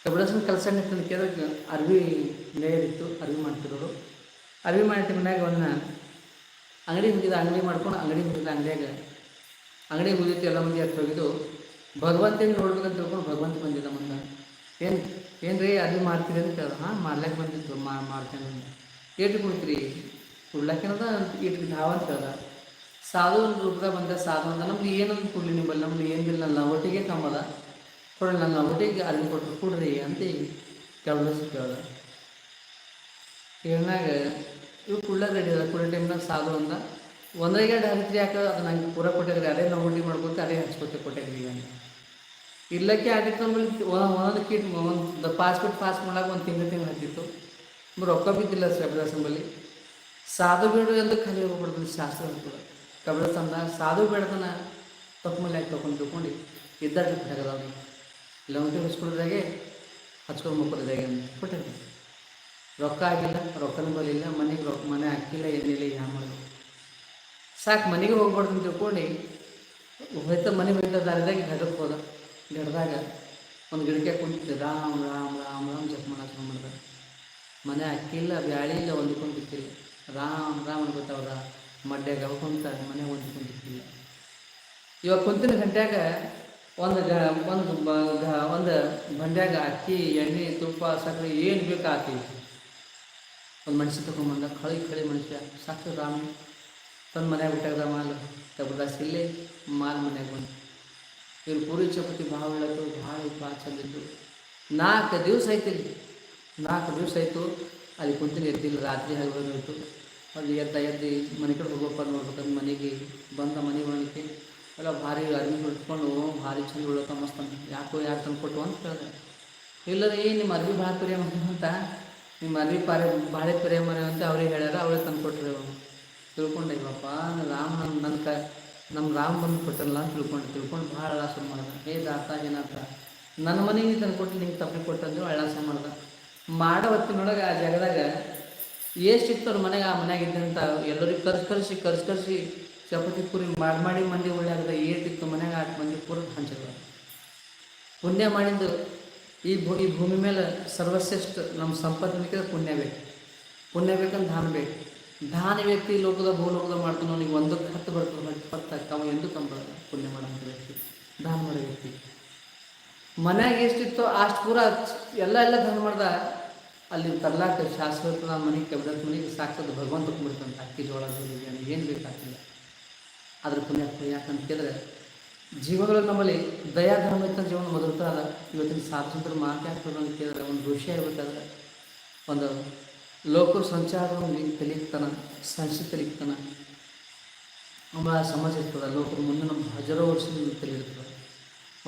ಕಬೀರದಾಸನ ಕೆಲಸ ಕೇಳೋಕೆ ಅರ್ವಿ ನೇರಿತ್ತು ಅರ್ವಿ ಮಾಡ್ತಿರೋರು. ಅರ್ವಿ ಮಾಡಿದ ಮನ್ಯಾಗ ಅವನ್ನ ಅಂಗಡಿ ಮುಗಿದ ಅಂಗಡಿ ಮಾಡ್ಕೊಂಡು ಅಂಗಡಿ ಮುಗಿದ ಅಂಗಡಿಯಾಗ ಅಂಗಡಿ ಮುಗಿದಿತ್ತು, ಎಲ್ಲ ಮಂದಿ ಹತ್ತು ಹೋಗಿದ್ದು. ಭಗವಂತನ ನೋಡ್ಬೇಕಂತ ತಿಳ್ಕೊಂಡು ಭಗವಂತ ಬಂದಿದ್ದ ಮುಂದೆ. ಏನು ಏನು ರೀ ಅರ್ವಿ ಮಾಡ್ತೀರಿ ಅಂತ ಹಾಂ, ಮಾಡ್ಲಿಕ್ಕೆ ಬಂದಿತ್ತು ಮಾಡ್ತೇನೆ ಏಟು ಕೊಡ್ತೀರಿ? ಕೊಡ್ಲಕ್ಕೇನದ ಇಟ್ಟು ಧಾವ ಅಂತ ಹೇಳ್ದ ಸಾಧು ರೂಪದಾಗ ಬಂದ ಸಾಧು ಅಂತ ನಮ್ದು ಏನಂತ ಕೊಡ್ಲಿ ನಿಮ್ಮಲ್ಲಿ ನಮ್ದು ಏನಿಲ್ಲ ನನ್ನ ಒಟ್ಟಿಗೆ ಕಮ್ಮದ ಕೊಡ್ರಿ ನನ್ನ ಒಟ್ಟಿಗೆ ಅಲ್ಲಿ ಕೊಟ್ಟರು ಕೊಡ್ರಿ ಅಂತ ಕೇಳ್ದ ಕೇಳ್ದ ಕೇಳಿನಾಗ ಇವು ಕುಳ್ಳ ರೆಡಿ ಅದ ಕುಳ್ಳ ಟೈಮ್ನಾಗ ಸಾಧು ಅಂದ ಒಂದ್ರಾಗ ಎರಡು ಹರಿತ್ರಿ ಯಾಕೆ ಅದು ನಂಗೆ ಪೂರ ಕೊಟ್ಟಿದ್ರಿ ಅದೇ ನಾವು ಉಂಡಿ ಮಾಡ್ಕೊತ ಅದೇ ಹಚ್ಕೊತೆ ಕೊಟ್ಟಿದ್ರಿ ಈಗ ಇಲ್ಲಕ್ಕೆ ಆಗಿತ್ತು ನಮ್ಮಲ್ಲಿ ಒಂದೊಂದು ಕಿಟ್ ಒಂದು ಪಾಸ್ಪೋರ್ಟ್ ಪಾಸ್ ಮಾಡಕ್ಕೆ ಒಂದು ತಿಂಗಳು ತಿಂಗಳು ಹತ್ತಿತ್ತು ರೊಕ್ಕ ಬಿದ್ದಿಲ್ಲ ಕಬೀರದಾಸಂಬಲ್ಲಿ ಸಾಧು ಬೇಡ ಎಂದು ಖಾಲಿ ಹೋಗ್ಬಿಡ್ದು ಶಾಸ್ತ್ರ ಕೂಡ ತಂದ ಸಾಧು ಬೇಡದನ ತಪ್ಪು ಮೇಲೆ ತೊಗೊಂಡು ತಿಳ್ಕೊಂಡು ಇದ್ದಾಗ ಬಿಟ್ಟಾಗದ ಅವ್ನಿಗೆ ಲವಂಟಿ ಹಚ್ಕೊಳ್ದಾಗೆ ಹಚ್ಕೊಂಡು ಮುಕ್ಕೋದಾಗೆ ಅಂತ ಕೊಟ್ಟಿದ್ದೆ ರೊಕ್ಕ ಆಗಿಲ್ಲ ರೊಕ್ಕನ ಬಲಿಲ್ಲ ಮನೆಗೆ ರೊಕ್ಕ ಮನೆ ಹಾಕಿಲ್ಲ, ಏನಿಲ್ಲ ಯಾವ ಮಾಡೋದು. ಸಾಕು, ಮನೆಗೆ ಹೋಗ್ಬಾರ್ದು ಅಂತ ತಿಳ್ಕೊಂಡು ಹೋಯ್ತ ಮನೆ ಹೋಯ್ತ ದಾರಿದಾಗ ಘಟಕ್ಕೆ ಹೋದ. ಗಿಡದಾಗ ಒಂದು ಗಿಡಕ್ಕೆ ಕುಂತಿದ್ದೆ, ರಾಮ್ ರಾಮ್ ರಾಮ್ ರಾಮ್, ಜಪ ಶುರು ಮಾಡ್ದೆ. ಮನೆ ಅಕ್ಕಿಲ್ಲ ಬ್ಯಾಳಿ ಇಲ್ಲ, ಹೊಂದ್ಕೊಂಡು ಬಿತ್ತಿಲ್ಲ ರಾಮ್ ರಾಮ್ ಅನ್ಕೋತಾವ್ರ ಮಡ್ಯಾಗ ಅವಕೊಂತ ಮನೆ ಒಂದು ಕುಂತಿರ್ತಿಲ್ಲ ಇವಾಗ ಕುಂತಿನ ಗಂಟ್ಯಾಗ ಒಂದು ಗ, ಒಂದು ಒಂದು ಬಂಡ್ಯಾಗ ಅಕ್ಕಿ, ಎಣ್ಣೆ, ತುಪ್ಪ ಸಕ್ಕರೆ ಏನು ಬೇಕು ಹಾಕಿ ಒಂದು ಮನುಷ್ಯ ತಗೊಂಡ್ಬಂದ ಕಳಿ ಕಳಿ ಮನುಷ್ಯ, ಸಾಕು ರಾಮ. ತನ್ನ ಮನೆಯಾಗ ಬಿಟ್ಟಾಗ ಮಾಲ್ ಕಬರ್ದಾಸ್ ಇಲ್ಲಿ, ಮಾಲ್ ಮನೆಯಾಗ ಬಂದು. ಇವ್ರು ಪೂರಿ ಚಪಾತಿ ಭಾಳ ಒಳ್ಳೇದು, ಭಾಳ ಭಾಳ ಚಂದಿದ್ದು ನಾಲ್ಕು ದಿವಸ ಐತಿ ಇಲ್ಲಿ ನಾಲ್ಕು ದಿವಸ ಆಯಿತು, ಅಲ್ಲಿ ಕುಂತಿನ ಎದ್ದಿಲ್ಲ, ರಾತ್ರಿ ಹೋಯ್ತು ಅದು ಎದ್ದ ಎದ್ದು ಮನೆ ಕಡೆ ಹೋಗಪ್ಪ ನೋಡ್ಬೇಕಂದ್ರೆ ಮನೆಗೆ ಬಂದ ಮನೆ ಒಳಗೆ ಎಲ್ಲ ಭಾರಿ ಅರ್ವಿ ಹೊಡ್ಕೊಂಡು ಭಾರಿ ಚಂದ ಉಳಕ ಮಸ್ತ್ ಅಂತ. ಯಾಕೋ ಯಾರು ತಂದು ಕೊಟ್ಟು ಅಂತ ಕೇಳಿದೆ. ಏನು ನಿಮ್ಮ ಅರ್ವಿ ಭಾಳ ಪ್ರಿಯ ಅಂತ. ನಿಮ್ಮ ಅರ್ವಿ ಪಾರ ಭಾಳ ಪ್ರಿಯ ಮರ ಅಂತ ಅವ್ರಿಗೆ ಹೇಳ್ಯಾರ ಅವ್ರಿಗೆ ತಂದು ಕೊಟ್ರಿ. ಅವ್ರು ತಿಳ್ಕೊಂಡೆ ಇವಪ್ಪ ರಾಮ್ ನನ್ನ ನನ್ನ ಕ ನಮ್ಮ ರಾಮ ಬಂದು ಕೊಟ್ಟಲ್ಲ ಅಂತ ತಿಳ್ಕೊಂಡು. ತಿಳ್ಕೊಂಡು ಭಾಳ ಅಳಾಸ ಮಾಡ್ದೆ. ಹೇ ದಾತ ಏನಾತ. ನನ್ನ ಮನೆಗೆ ತಂದು ಕೊಟ್ಟು ನಿಂಗೆ ತಪ್ಪಿ ಕೊಟ್ಟಂದ್ರೆ ಅಳಾಸ ಮಾಡ್ದೆ. ಮಾಡೋ ಹೊತ್ತಿನೊಳಗೆ ಆ ಜಾಗದಾಗ ಎಷ್ಟು ಇತ್ತು ಅವ್ರ ಮನೆಗೆ, ಆ ಮನ್ಯಾಗ ಇದ್ದಂತ ಎಲ್ಲರಿಗೆ ಕರ್ಸಿ ಕರ್ಸಿ ಕರ್ಸಿ ಕರ್ಸಿ ಚಪಾತಿ ಪೂರಿ ಮಾಡಿ ಮಾಡಿ ಮಂದಿ ಒಳ್ಳೆಯಾಗದ ಏಟಿತ್ತು ಮನ್ಯಾಗ ಆಟ ಮಂದಿ ಪೂರ ಹಂಚದ. ಪುಣ್ಯ ಮಾಡಿದ್ದು ಈ ಭೂ, ಈ ಭೂಮಿ ಮೇಲೆ ಸರ್ವಶ್ರೇಷ್ಠ ನಮ್ಮ ಸಂಪತ್ತು ಬೇಕಿದ್ರೆ ಪುಣ್ಯ ಬೇಕು. ಪುಣ್ಯ ಬೇಕಂದ್ರೆ ದಾನ ಬೇಕು. ದಾನ ವ್ಯಕ್ತಿ ಲೋಕದ ಭೂಲೋಕದ ಮಾಡ್ತಾನೆ, ಅವನಿಗೆ ಒಂದಕ್ಕೆ ಹತ್ತು ಬರ್ತದೆ, ಹತ್ತು ಅವ ಎಂದು ಕಂಬ ಪುಣ್ಯ ಮಾಡೋ ವ್ಯಕ್ತಿ, ದಾನ ಮಾಡೋ ವ್ಯಕ್ತಿ. ಮನ್ಯಾಗ ಎಷ್ಟಿತ್ತೋ ಅಷ್ಟು ಪೂರ ಎಲ್ಲ ಎಲ್ಲ ದಾನ ಮಾಡ್ದ ಅಲ್ಲಿ ತರ್ಲಾಕ ಶಾಶ್ವತ ಮನೆ ಕೆಬ್ಬದ ಮನೆಗೆ ಸಾಕ್ಸೋದು ಭಗವಂತ ಕುಂಬಿಡ್ತಂತ ಅಕ್ಕಿ ಜೋಳ ಏನು ಬೇಕಾಗ್ತಿಲ್ಲ ಅದ್ರ ಪುಣ್ಯ ಯಾಕಂತ ಕೇಳಿದ್ರೆ ಜೀವಗಳು ನಮ್ಮಲ್ಲಿ ದಯಾ ಧರ್ಮ ಇತ್ತ ಜೀವನ ಮೊದಲು ಅದ. ಇವತ್ತಿನ ಸ್ವಾತಂತ್ರ್ಯ ಮಾತಾಡ್ತಾರೆ ಅಂತ ಕೇಳಿದ್ರೆ, ಒಂದು ಋಷಿ ಆಗ್ಬೇಕಾದ್ರೆ ಒಂದು ಲೋಕ ಸಂಚಾರವನ್ನು ಕಲಿಯುತ್ತಾನ ಸಂಸ್ಥೆ ಕಲಿಯುತ್ತಾನ. ನಮ್ಮ ಸಮಾಜ ಇರ್ತದೆ, ಲೋಕದ ಮುಂದೆ ನಮ್ಮ ಹಜಾರೋ ವರ್ಷದಿಂದ ಕಲಿಯಿರ್ತದೆ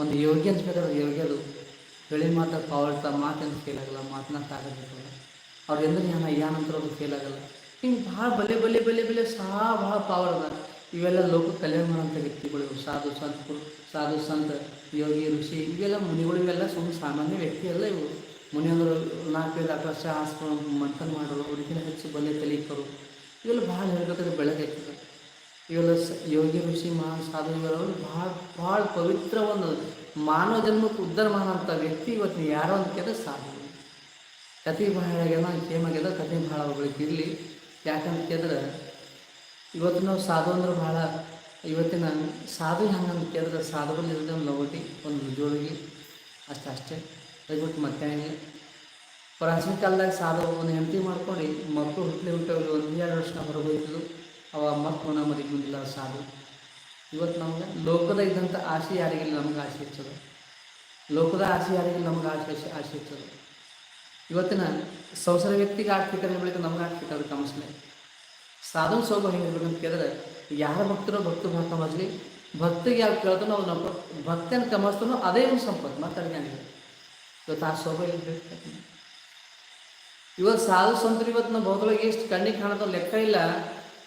ಒಂದು ಯೋಗ್ಯ ಅನ್ಸ್ಬೇಕಾದ್ರೆ ಯೋಗ್ಯರು ಹೇಳಿ ಮಾತಾಡ ಪಾವಳ್ತ ಮಾತೇನು ಫೇಲ್ ಆಗಲ್ಲ ಮಾತನಾಡಕ್ಕಾಗಲ್ಲ ಅವ್ರು ಎಂದ್ರೆ ಏನು ಏನಂತರ ಅದು ಫೇಲ್ ಆಗಲ್ಲ. ಹಿಂಗೆ ಭಾಳ ಬಲೆ ಬಲೆ ಬಲೆ ಬಲೆ ಸಹ ಭಾಳ ಪಾವರ್ ಅದ ಇವೆಲ್ಲ ಲೋಕ ಕಲ್ಯಾಣ ಅಂತ ವ್ಯಕ್ತಿಗಳು. ಸಾಧು ಸಂತರು, ಸಾಧು ಸಂತ, ಯೋಗಿ, ಋಷಿ, ಇವೆಲ್ಲ ಮುನಿಗಳು, ಇವೆಲ್ಲ ಸುಮ್ಮನೆ ಸಾಮಾನ್ಯ ವ್ಯಕ್ತಿ ಅಲ್ಲ ಇವು. ಮುನಿಯಂದರು ನಾಲ್ಕೈದು ಆಕಾಶ ವರ್ಷ ಮಂಥನ ಮಾಡೋರು ಅವ್ರಿಗಿಂತ ಹೆಚ್ಚು ಬಲೆ ಕಲಿಕರು ಇವೆಲ್ಲ ಭಾಳ ಹೇಳ್ಬೇಕಾದ್ರೆ ಬೆಳಗಾಯ್ತದೆ ಇವೆಲ್ಲ ಸ, ಯೋಗಿ, ಋಷಿ, ಮಹಾ, ಸಾಧು ಇವರವರು ಭಾಳ ಭಾಳ ಪವಿತ್ರ ಒಂದು ಮಾನವ ಜನ್ಮಕ್ಕೆ ಉದ್ಧಾರ ಮಾಡುವಂಥ ವ್ಯಕ್ತಿ ಇವತ್ತು ಯಾರೋ ಅಂತ ಕೇಳಿದ್ರೆ ಸಾಧು ಕತೆ ಭಾಳ ಆಗ್ಯಾನ ಕೇಮ್ ಆಗ್ಯದ ಕತೆ ಒಬ್ಬಳಿಗೆ ಇರಲಿ. ಯಾಕಂತ ಕೇಳಿದ್ರೆ, ಇವತ್ತು ನಾವು ಸಾಧು ಅಂದ್ರೆ ಭಾಳ ಇವತ್ತಿನ ಸಾಧು ಹೆಂಗೆ ಅಂತ ಕೇಳಿದ್ರೆ ಸಾಧುಗಳು ಇರೋದೇ ಒಂದು ಲಗೋಟಿ ಒಂದು ಜೋಳಿಗೆ ಅಷ್ಟೇ ಅಷ್ಟೇ. ದಯವಿಟ್ಟು ಮತ್ತೆ ಹಂಗೆ ಪ್ರಾಚೀನ ಕಾಲದಾಗ ಸಾಧು ಒಂದು ಹೆಂಡತಿ ಮಾಡ್ಕೊಂಡು ಮಕ್ಕಳು ಹುಟ್ಟಲಿ ಹುಟ್ಟೋಗಿ ಒಂದು ಎರಡು ವರ್ಷ ಹೊರಗೋಯ್ತು ಅವ ಮಕ್ಕಳು ನಮ್ಮ ಮದುವೆ ಬಂದಿಲ್ಲ ಸಾಧು. ಇವತ್ತು ನಮ್ಗೆ ಲೋಕದ ಇದ್ದಂಥ ಆಸೆ ಯಾರಿಗಿಲ್ಲ, ನಮ್ಗೆ ಆಸೆ ಹೆಚ್ಚದು. ಲೋಕದ ಆಸೆ ಯಾರಿಗಿಲ್ಲ, ನಮ್ಗೆ ಆಸೆ ಆಸೆ ಹೆಚ್ಚದು. ಇವತ್ತಿನ ಸಂಸಾರ ವ್ಯಕ್ತಿಗೆ ಆಗ್ಬೇಕಾದ್ರೆ ಬಳಿಕ ನಮ್ಗೆ ಆಗ್ಬೇಕಾದ್ರೆ ಕಮಸ್ಲೆ ಸಾಧನ ಸೋಬ ಅಂತ ಕೇಳಿದ್ರೆ, ಯಾರ ಭಕ್ತರು ಭಕ್ತ ಭಾಗ ಮಜಲಿ ಭಕ್ತಿಗೆ ಯಾರು ಕೇಳ್ತಾನೋ ನಾವು ನಮ್ಮ ಭಕ್ತಿಯನ್ನು ಕಮಸ್ತಾನೋ ಅದೇ ಒಂದು ಸಂಪತ್ತು, ಮಾತಾಡಿದೆ ಇವತ್ತು ಆ ಸೋಬ ಇರ್ಬೇಕು? ಇವತ್ತು ಸಾಧು ಸಂತರು ಇವತ್ತು ನಮ್ಮ ಭೌತೊಳಗೆ ಎಷ್ಟು ಕಣ್ಣಿಗೆ ಕಾಣತ್ತೋ ಲೆಕ್ಕ ಇಲ್ಲ.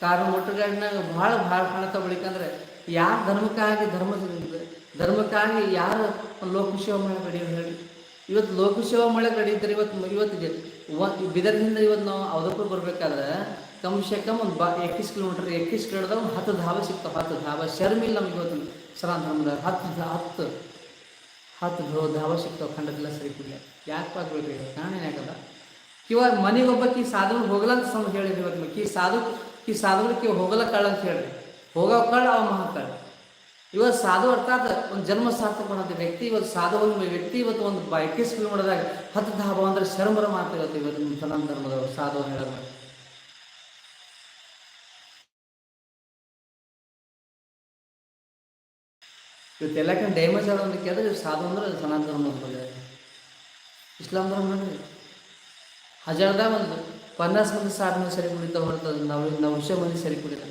ಕಾರು ಗಾಡಿನಾಗ ಭಾಳ ಭಾಳ ಕಾಣತ್ತ ಬಳಿಕಂದ್ರೆ ಯಾರು ಧರ್ಮಕ್ಕಾಗಿ ಧರ್ಮದಿಂದ ಧರ್ಮಕ್ಕಾಗಿ ಯಾರು ಲೋಕಶಿವ ಮಳೆ ಕಡಿಯೋದು ಹೇಳಿ? ಇವತ್ತು ಲೋಕಶಿವ ಮಳೆ ರೆಡಿ ಇವತ್ತು ಇವತ್ತು ಇವತ್ತಿಗೆ ಬಿದರ್ದಿಂದ ಇವತ್ತು ನಾವು ಅವಧಪುರ ಬರ್ಬೇಕಾದ್ರೆ ಕಮ್ ಸೆ ಕಮ್ ಒಂದು ಬಾ ಎಕ್ಕಿಸ್ ಕಿಲೋಮೀಟರ್ ಎಕ್ಕಿಸ್ ಕಿಲೋಮೀಟರ್ ಒಂದು ಹತ್ತು ಧಾಬ ಸಿಗ್ತಾವೆ, ಹತ್ತು ಧಾಬ ಶರ್ಮಿಲ್ಲ ನಮ್ಗೆ ಇವತ್ತು ಸನಾತನ ನಮ್ದು ಹತ್ತು ಹತ್ತು ಹತ್ತು ಧೋ ಧಾಬ ಸಿಗ್ತಾವೆ ಖಂಡದಿಲ್ಲ ಸರಿ ಕುಡಿಯ ಯಾಕೆ ಆಗ್ಬೇಕು ಕಾರಣ ಯಾಕದ ಇವಾಗ ಮನೆಗೆ ಒಬ್ಬಕಿ ಸಾಧು ಹೋಗಲ್ಲ ಅಂತ ಸಮ ಹೇಳಿದ್ರಿ ಇವತ್ತು. ಕಿ ಸಾಧು ಕಿ ಸಾಧುಗಳು ಕಿ ಹೋಗಲ್ಲ ಕಳ್ಳ ಅಂತ ಹೇಳ್ರಿ. ಹೋಗೋ ಕಳ್ಳ ಅವ ಮಹಾಕಳ್ಳ ಇವತ್ತು ಸಾಧು ಅರ್ಥಾತ್ ಒಂದು ಜನ್ಮ ಸಾರ್ಥಕ ಮಾಡಂತ ವ್ಯಕ್ತಿ, ಇವತ್ತು ಸಾಧು ವ್ಯಕ್ತಿ, ಇವತ್ತು ಒಂದು ಬೈಕಿಸ್ ಮಾಡಿದಾಗ ಹತ್ತು ಧಾಬ ಅಂದ್ರೆ ಶರ್ಮರ ಮಾತಾಗುತ್ತೆ ಇವತ್ತು ಇವತ್ತು ಸನಾತನ ಧರ್ಮದವರು ಸಾಧು ಹೇಳೋದು. ಇವತ್ತೆಲ್ಲಕ್ಕೆ ಡ್ಯಾಮೇಜ್ ಆದ ಕೇಳಿದ್ರೆ ಇವ್ರು ಸಾಧು ಅಂದ್ರೆ ಅದು ಸನಾತನ ಧರ್ಮದ ಬಗ್ಗೆ ಇಸ್ಲಾಂ ಧರ್ಮ ಹಜಾರ್ದಾಗ ಒಂದು ಪನ್ನಾಸ್ ಮಂದಿ ಸಾರ್ ಮಂದಿ ಸರಿ ಕುಡಿತಾವ ಹೊರತದ ನಾವು ನವಶ ಮಂದಿ ಸರಿ ಕುಡಿಲ್ಲ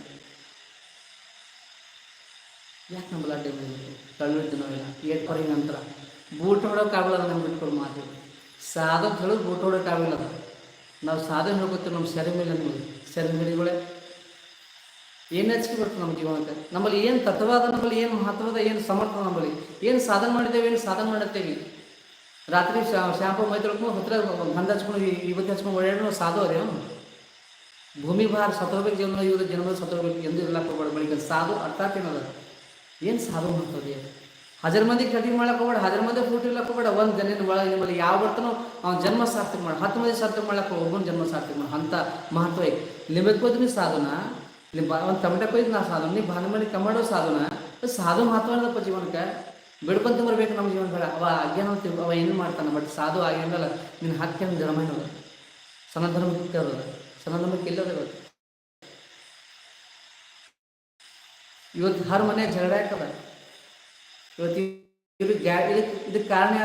ಯಾಕೆ ನಂಬಲ್ಲ ಡ್ಯಾಮೇಜ್ ಕಳ್ಳಿದ್ದು ನಾವೆಲ್ಲ. ಏಟ್ ಪರಿ ನಂತರ? ಬೂಟ್ ಹೊಡೋಕ್ಕಾಗಲ್ಲ ಅದು ನಮ್ಗೆ ಇಟ್ಕೊಂಡು ಮಾತು. ಸಾಧ ಹೇಳೋದು ಬೂಟ್ ಹೊಡೋಕೆ ಆಗಲ್ಲ ಅದು. ನಾವು ಸಾಧನೆ ಹೋಗುತ್ತೆ ನಮ್ಮ ಸೆರೆ ಮೇಲೆ ನಮಗೆ ಸೆರೆ ಮೇಲೆಗಳೇ ಏನು ಬರ್ತದೆ ನಮ್ಮ ಜೀವನಕ್ಕೆ? ನಮ್ಮಲ್ಲಿ ಏನು ತತ್ವಾದ ನಮ್ಮಲ್ಲಿ ಏನು ಮಹತ್ವದ ಏನು ಸಮರ್ಥ ನಮ್ಮಲ್ಲಿ? ಏನು ಸಾಧನೆ ಮಾಡಿದ್ದೇವೆ, ಏನು ಸಾಧನೆ ಮಾಡುತ್ತೇವೆ ರಾತ್ರಿ ಶಾಂಪು ಮೈ ತೊಳ್ಕೊಂಡು ಹತ್ರ ಗಂಧ ಹಚ್ಕೊಂಡು ಇವತ್ತು ಹಚ್ಕೊಂಡು ಓಡಾಡೋ ಸಾಧು ಅವ್ರಿ ಅವನು? ಭೂಮಿ ಭಾರ ಸತ್ತೋಗ್ಬೇಕು ಜನ್ಮ ಇವರು ಜನ್ಮದ ಸತ್ತೋಗ್ಬೇಕು ಎಂದು ಹೋಗ್ಬೇಡ ಬಳಿಕ ಸಾಧು ಅರ್ಥಾತ್ ಏನದ? ಏನು ಸಾಧು ಮಾಡ್ತದೆ ಹಜರ್ ಮಂದಿ ಕಟಿಂಗ್ ಮಾಡಕ್ಕೆ ಹೋಗ್ಬೇಡ, ಹಜರ್ ಮಂದಿ ಫೋಟೋ ಇಲ್ಲಕ್ಕೆ ಹೋಗ್ಬೇಡ, ಒಂದು ಜನ ಒಳಗೆ ನಿಮ್ಮಲ್ಲಿ ಯಾವ ಬರ್ತಾನೋ ಅವ್ನ ಜನ್ಮ ಸಾರ್ಥಕ ಮಾಡಿ. ಹತ್ತು ಮಂದಿ ಸಾರ್ಥಕ ಮಾಡಕ್ಕೆ ಒಬ್ಬನ ಜನ್ಮ ಸಾರ್ಥಕ ಮಾಡಿ. ಅಂಥ ಮಹತ್ವ ಐತಿ. ಲಿಂಬಕ್ಕೆ ನೀವು ಸಾಧನ ನಿಮ್ಮ ಬಾ ಒಂದು ಟಮಟೆ ಕೊಯ್ದು ನಾ ಸಾಧನ, ನೀ ಭಾನುಮನಿ ಕಮಾಡೋ ಸಾಧನ ಸಾಧು ಮಹತ್ವ ಏನದಪ್ಪ ಜೀವನಕ್ಕೆ. ಬಿಡ್ಕೊಂತ ಬರ್ಬೇಕು ನಮ್ಮ ಜೀವನ ಬೇಡ. ಅವ ಅಜ್ಞಾನ ಅವ ಏನು ಮಾಡ್ತಾನೆ? ಬಟ್ ಸಾಧು ಆಗಿರಲ್ಲ ನಿನ್ನ ಹಕ್ಕೇನು ಧರ್ಮ ಏನದ ಸನಾತನ ಧರ್ಮಕ್ಕೆ ಧರ್ಮಕ್ಕೆ ಇಲ್ಲದ ಇವತ್ತು ಹರ್ ಮನೆ ಜಗಳ ಯಾಕದ ಇವತ್ತು ಇದಕ್ಕೆ ಕಾರಣ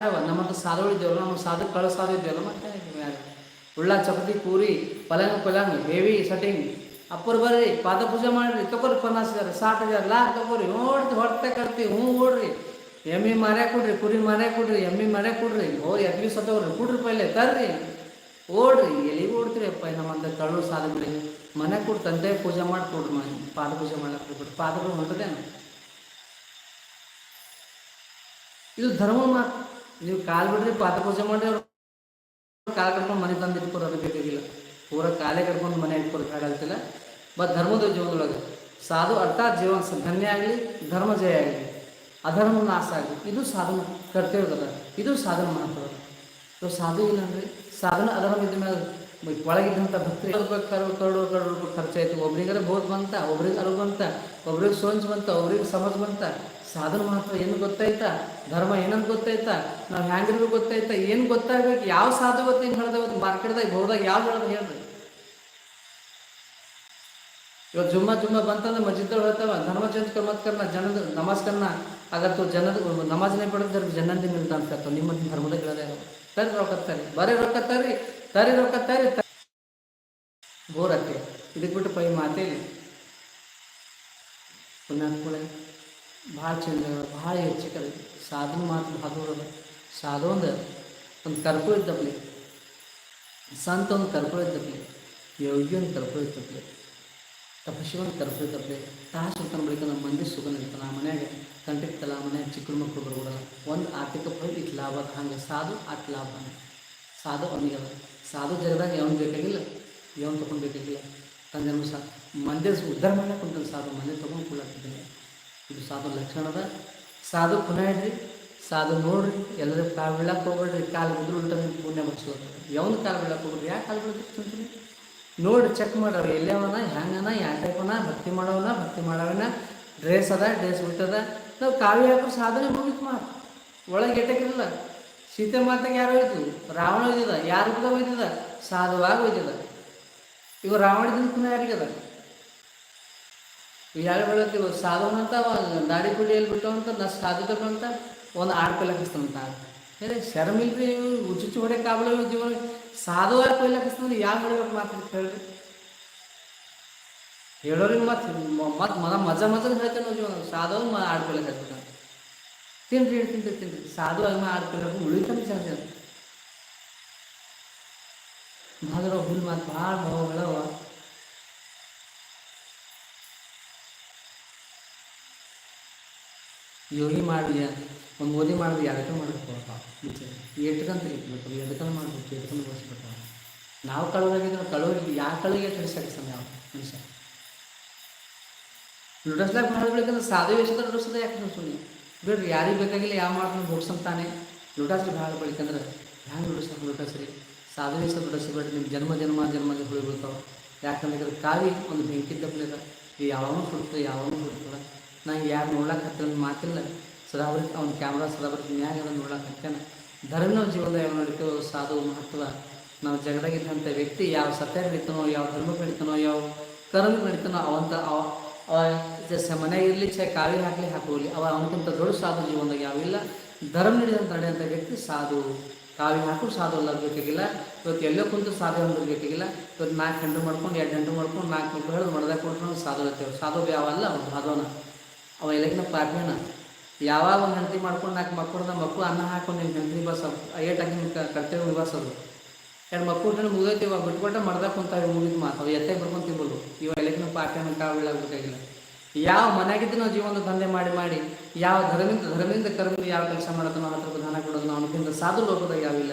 ನಮ್ಮದು ನಮ್ಮಂತ ಇದ್ದೇವಲ್ಲ, ನಮ್ಮ ಸಾಧು ಕಳ ಸಾಧು ಇದ್ದೇವಲ್ಲ, ಮತ್ತೆ ಉಳ್ಳ ಚಪಾತಿ, ಪೂರಿ ಪಲಂಗ್ ಪಲಂಗ್ ಹೇವಿ ಸಟಿಂಗ್. ಅಪ್ಪರು ಬರ್ರಿ, ಪಾದ ಪೂಜೆ ಮಾಡ್ರಿ, ತಗೋರಿ ಪನ್ನಾಸ್ ಹಜಾರ ಸಾಟ್ ಹಜಾರ ಲಾಕ್ ತಗೋರಿ ನೋಡ್ತಿ ಹೊಡ್ತೆ ಕರ್ತಿ ಹ್ಞೂ ಓಡ್ರಿ ಎಮ್ಮಿ ಮನೆ ಕೊಡ್ರಿ, ಕುರಿ ಮನೆ ಕೊಡ್ರಿ, ಎಮ್ಮಿ ಮನೆ ಕೊಡ್ರಿ, ಓ, ಎದ್ವಿ ಸತ್ತವ್ರಿ, ಕೊಡ್ರಿ ಪೈಲೆ ತರ್ರಿ. ಓಡ್ರಿ, ಎಲ್ಲಿಗೆ ಓಡ್ತೀರಿ ಅಪ್ಪ? ನಮ್ಮಂತ ತಳು ಸಾಧನೆ ಮನೆ ಕೊಟ್ಟು ತಂದೆ ಪೂಜೆ ಮಾಡಿ ಕೊಡ್ರಿ ಮನೆ. ಪಾದ ಪೂಜೆ ಮಾಡಕ್ಕೆ ಹೋಗ್ಬಿಟ್ಟು ಪಾದಗಳು ಹೊಂಟದೇನು ಇದು ಧರ್ಮ ಮಾತು. ನೀವು ಕಾಲು ಬಿಡ್ರಿ, ಪಾದ ಪೂಜೆ ಮಾಡಿ ಕಾಲು ಕರ್ಕೊಂಡು ಮನೆ ತಂದು ಇಟ್ಕೊಡೋದು ಬೇಕಾಗಿಲ್ಲ. ಪೂರ ಕಾಲೇ ಕರ್ಕೊಂಡು ಮನೆ ಇಟ್ಕೊಡೋದು ಹಾಗಾಗ್ತಿಲ್ಲ ಬಟ್ ಧರ್ಮದ ಜೀವನದೊಳಗೆ ಸಾಧು ಅರ್ಥಾತ್ ಜೀವನ ಧನ್ಯ ಆಗಲಿ, ಧರ್ಮ ಜಯ ಆಗಲಿ. ಅಧರ್ಮ ನಾಶ ಆಗಲಿ. ಇದು ಸಾಧನ ಕರ್ತವ್ಯದ ಇದು ಸಾಧನ ಮಾಡ್ತಾರೆ ಸೊ ಸಾಧು ಇಲ್ಲಂದ್ರೆ ಸಾಧನ ಇದ್ದ ಮೇಲೆ ಒಳಗಿದ್ದಂಥ ಭಕ್ತಿ ರೂಪಾಯಿ ಕರು ಕರೋಡು ಕರೋಡು ರೂಪಾಯಿ ಖರ್ಚಾಯಿತು. ಒಬ್ರಿಗಾರ ಬೋಧ್ ಬಂತ ಒಬ್ರಿಗೆ ಅರು ಬಂತ, ಒಬ್ರಿಗೆ ಸೋಂಚ್ ಬಂತ, ಒಬ್ರಿಗೆ ಸಮಜ್ ಬಂತ. ಸಾಧನ ಮಹತ್ವ ಏನು ಗೊತ್ತಾಯ್ತಾ? ಧರ್ಮ ಏನಂತ ಗೊತ್ತಾಯ್ತಾ? ನಾವು ಹ್ಯಾಂಗ್ರಿಗೂ ಗೊತ್ತಾಯ್ತಾ? ಏನು ಗೊತ್ತಾಗಬೇಕು? ಯಾವ ಸಾಧು ಗೊತ್ತ ಏನು ಹೇಳ್ದ ಮಾರ್ಕೆಟ್ದಾಗ ಹೋದಾಗ ಯಾವ ಹೇಳ್ದೆ ಹೇಳ್ರಿ ಇವತ್ತು ಜುಮ್ಮ ಜುಮ್ಮ ಬಂತಂದ್ರೆ ಮಸ್ಜಿದ್ ಹೇಳ್ತಾವ, ಧರ್ಮ ಚೇಂಜ್ ಕರ್ಮತ್ಕರ್ನ ಜನದ ನಮಾಜ್ ಕರ್ನ ಅಗರ್ ತು ಜನದ ನಮಾಜನೇ ಪಡೆದ್ರೆ ಜನಂದಿ ಮಿಲ್ದ ಅಂತ ನಿಮ್ಮ ಧರ್ಮದಾಗ ಹೇಳೋದೇ ತರಿ ರೊಕ್ಕತ್ತಾರೆ ಬರೀ ರೊಕ್ಕ ತರಿ ರೊಕ್ಕತ್ತಾರೆ ಬೋರಕ್ಕೆ ಇದಕ್ಕೆ ಬಿಟ್ಟು ಪೈ ಮಾತೇಳಿ ಪುನಃ ಭಾಳ ಚಂದ, ಭಾಳ ಹೆಚ್ಚಿಕರಿ ಸಾಧನ ಮಾತು ಹದೂರ ಸಾಧು ಒಂದು ಕರ್ಪು ಇದ್ದಪ್ಲಿ. ಸಂತ ಒಂದು ಕರ್ಪು ಇದ್ದಪ್ಲಿ. ಯೋಗಿ ಒಂದು ಕರ್ಪು ಇದ್ದಪ್ಲಿ. ತಪಸ್ವಿ ಒಂದು ಕರ್ಪು ಇದ್ದಪ್ಲಿ. ತಾ ಸುಲ್ತಾನ ಬಳಿಕ ನಮ್ಮ ಮಂದಿ ಸುಖ ಇರ್ತಾನೆ ಆ ಮನ್ಯಾಗ. ಕಂಟಿರ್ತಲ್ಲ ಮನ್ಯಾಗ ಚಿಕ್ಕ ಮಕ್ಕಳು ಬರ್ಬಿಡಲ್ಲ ಒಂದು ಆರ್ಥಿಕ ಫಲ ಇಟ್ಟು ಲಾಭ ಅದ. ಹಂಗೆ ಸಾಧು ಅಟ್ ಲಾಭ ಸಾಧು ಅವನಿಗದ ಸಾಧು ಜಗದಾಗ ಯಾವನು ಬೇಕಾಗಿಲ್ಲ? ಯಾವನು ತೊಗೊಂಡು ಬೇಕಾಗಿಲ್ಲ? ತಂದೆ ಸಹ ಮಂದಿ ಉದ್ಧಾರ ಮಾಡಕ್ಕೆ ಕುಂತಾನೆ ಸಾಧು. ಮಂದಿ ತೊಗೊಂಡು ಕೊಡ್ಲಾಕಿದ್ದಿಲ್ಲ ಇದು ಸಾಧು ಲಕ್ಷಣದ ಸಾಧು ಪುನಃ ಇಡ್ರಿ. ಸಾಧು ನೋಡ್ರಿ. ಎಲ್ಲರೂ ಕಾಲು ಬೀಳಕ್ಕೆ ಹೋಗ್ಬೇಡ್ರಿ. ಕಾಲು ಉದ್ರು ನಿಮ್ಗೆ ಪುಣ್ಯ ಬರ್ಸೋದು ಯಾವನು ಕಾಲು ಬೀಳಕ್ಕೆ ಹೋಗ್ಬೇಡ್ರಿ? ಯಾಕೆ ಕಾಲು ಬೀಳಕ್ಕೆ ನೋಡಿ ಚೆಕ್ ಮಾಡ್ರಿ. ಎಲ್ಲವನ ಹೆಂಗನ ಯಾವ ಟೈಪನ ಭಕ್ತಿ ಮಾಡೋವನ? ಭಕ್ತಿ ಮಾಡೋವನ? ಡ್ರೆಸ್ ಅದ ಡ್ರೆಸ್ ಬಿಟ್ಟದ ನಾವು ಕಾವ್ಯ ಹಾಕೋ ಸಾಧನೆ ಮುಗಿತು ಮಾತು ಒಳಗೆ ಎಟಕಿರಲ್ಲ. ಸೀತೆ ಮಾತಾಗ ಯಾರು ಹೋಯ್ತು ರಾವಣ ಒಯ್ದಿದ. ಯಾರು ಕೂಡ ಒಯ್ದಿದ. ಸಾಧುವಾಗಿ ಒಯ್ದಿದ. ಇವ ರಾವಣದಿಂದ ಪುನಃ ಯಾರಿಗದ? ಯಾರು ಬೆಳತ್ತೀವ ಸಾಧುವಂತ ದಾಡಿ ಪುಡಿಯಲ್ಲಿ ಬಿಟ್ಟವಂತ, ನಾ ಸಾಧುದಕ್ಕಂತ ಒಂದು ಆರು ಪೈಲ ಹಾಕಿಸ್ತಾನಂತ ಏನೇ ಶರ್ಮಿಲ್ರಿ ಉಚ್ಚುಚ್ಚು ಹೊಡೆ ಕಾಬಲ ಜೀವನ ಸಾಧುವಾಗಿ ಪೈಲ ಹಾಕಿಸ್ತಾನೆ ಯಾವ ಹೊಡಿಬೇಕು ಮಾತಾಡ್ತ ಹೇಳ್ರಿ ಹೇಳೋರಿಗೆ ಮತ್ತೆ ಮತ್ತೆ ಮನ ಮಜಾ ಮಜಾ ಹೇಳ್ತೇನೆ ಜೀವನ. ಸಾಧು ಮ ಪೈಲ ಹಾಕ್ಬೇಕಂತ ತಿನ್ರಿ ತಿಂತೀರಿ ತಿನ್ರಿ ಸಾಧು ಆಗಿ ಮಾ ಪೈಲ ಉಳಿತಾನೆ ಚಾನ್ಸ್ ಭಾಳ ಹುಲ್ ಮಾತು ಭಾಳ ಭಾವಗಳವ. ಯೋಗಿ ಮಾಡಲಿ ಒಂದು ಮೋದಿ ಮಾಡಿದ್ರೆ ಎದಕ್ಕೆ ಮಾಡಬೇಕಪ್ಪ ಎಟ್ಕಂತ ಇಟ್ಬೇಕು ಎದಕ್ಕಂತ ಮಾಡ್ಬೇಕು? ಎದಕ್ಕಂತ ಬಳಸ್ಬೇಕು ನಾವು ಕಳುವಾಗಿದ್ರೆ ಕಳುವಿಗೆ ಯಾವ ಕಳುವಿಗೆ ತಿಳಿಸಾಕ ಸಮಯ? ನಾವು ಮನುಷ್ಯ. ನುಡಿಸ್ಲಾಕ ಮಾಡಬೇಕಂದ್ರೆ ಸಾಧು ಎಷ್ಟು ನುಡಿಸೋದೇ ಯಾಕೆ ಸುಮ್ಮನೆ ಬಿಡ್ರಿ, ಯಾರಿಗೆ ಬೇಕಾಗಿಲ್ಲ, ಯಾವ ಮಾಡ್ಕೊಂಡು ಹೋಗ್ಸಂತಾನೆ ಲುಟಾಸ್ರಿ ಭಾಳ ಬೆಳಿಕಂದ್ರೆ ಹ್ಯಾಂಗೆ ನುಡಿಸ್ಬೇಕು ಲುಟಾಸ್ರಿ ಸಾಧು ವೇಷ ನುಡಿಸ್ಬೇಡ್ರಿ ನಿಮ್ಮ ಜನ್ಮ ಜನ್ಮ, ಜನ್ಮದ ಹುಳಿ ಬೀಳ್ತಾವೆ ಯಾಕಂದ್ರೆ ಕಾವಿ ಒಂದು ಬೆಂಕಿದ್ದಪ್ಲಿದ ಯಾವನು ಸುಡ್ತದೆ ಯಾವನು ಸುಡ್ತದೆ ನಂಗೆ ಯಾರು ನೋಡ್ಲಾಕ ಹತ್ತಿರ ಮಾತಿಲ್ಲ. ಸದಾಬರಿ ಅವ್ನ ಕ್ಯಾಮ್ರಾ ಸದಾಬರಿ ನ್ಯಾಯ ಅದನ್ನು ನೋಡ್ಲಾಕ ಹತ್ತೇನೆ ಧರ್ಮ ಜೀವನದ ಯಾವ ನಡೀತೋ ಸಾಧು ಮಹತ್ವ. ನಾವು ಜಗದಾಗಿದ್ದಂಥ ವ್ಯಕ್ತಿ, ಯಾವ ಸತ್ಯ ನಡೀತಾನೋ, ಯಾವ ಧರ್ಮ ನಡೀತಾನೋ, ಯಾವ ಕರ್ಮ ನಡೀತಾನೋ, ಅವಂತ ಅವ ಮನೆಗೆ ಇರಲಿ ಚೆ ಕಾವಿ ಹಾಕಲಿ ಹಾಕೋಲಿ ಅವ ಅವನಕ್ಕಿಂತ ದೊಡ್ಡ ಸಾಧು ಜೀವನದಾಗ ಯಾವಿಲ್ಲ ಧರ್ಮ ನಡೆದಂತ ಅಂತ ವ್ಯಕ್ತಿ ಸಾಧು. ಕಾವಿ ಹಾಕು ಸಾಧು ಅಲ್ಲ ಬೇಕಾಗಿಲ್ಲ ಇವತ್ತು ಎಲ್ಲೋ ಕುಂತು ಸಾಧು ಅಂದ್ರೆ ಬೇಕಾಗಿಲ್ಲ ಇವತ್ತು ನಾಲ್ಕು ಗಂಟೆ ಮಾಡ್ಕೊಂಡು, ಎರಡು ಗಂಟೆ ಮಾಡ್ಕೊಂಡು, ನಾಲ್ಕು ಮಕ್ಕಳು ಹೇಳಿ ಮಡ್ದಾಗ ಕೊಟ್ಕೊಂಡು ಸಾಧು ಇರ್ತೇವೆ ಸಾಧು ಯಾವಲ್ಲ ಅವನು ಸಾಧೋನ ಅವ ಎಲ್ಲಕ್ಕಿನ ಪಾರ್ಮೇನ ಯಾವಾಗ ಒಂದು ಹೆಂಡತಿ ಮಾಡ್ಕೊಂಡು ನಾಲ್ಕು ಮಕ್ಕಳನ್ನ ಮಕ್ಕಳು ಅನ್ನ ಹಾಕೊಂಡು ನಿಮ್ಮ ಹೆಂಡತಿ ಬಸ್ ಏಟಾಗಿ ಕರ್ತವ್ಯ ನಿಭಾಯಿಸೋದು ಎರಡು ಮಕ್ಕಳು ಮುಗಿದೈತಿ, ಇವಾಗ ಬಿಟ್ಕೊಟ್ಟ ಮಾಡ್ದಾಗ ಕುಂತಾವೆ ಮುಗಿದ ಮಾತು. ಅವು ಎತ್ತೆ ಬರ್ಕೊಂಡು ತಿನ್ಬೋದು. ಇವ ಎಲ್ಲಕ್ಕಿನ ಪಾಠ ಕಾವಿಳಾಗಬೇಕಾಗಿಲ್ಲ ಯಾವ ಮನೆಯಾಗಿದ್ದು ನಾವು ಜೀವನ ದಂಧೆ ಮಾಡಿ ಮಾಡಿ, ಯಾವ ಧರ್ಮದಿಂದ ಧರ್ಮದಿಂದ ಕರ್ಮದಿಂದ ಯಾವ ಕೆಲಸ ಮಾಡೋದು ನಾವು ಹತ್ರ ದಾನ ಕೊಡೋದು ನಾವು ಸಾಧು ಲೋಕದಾಗ ಯಾವಿಲ್ಲ.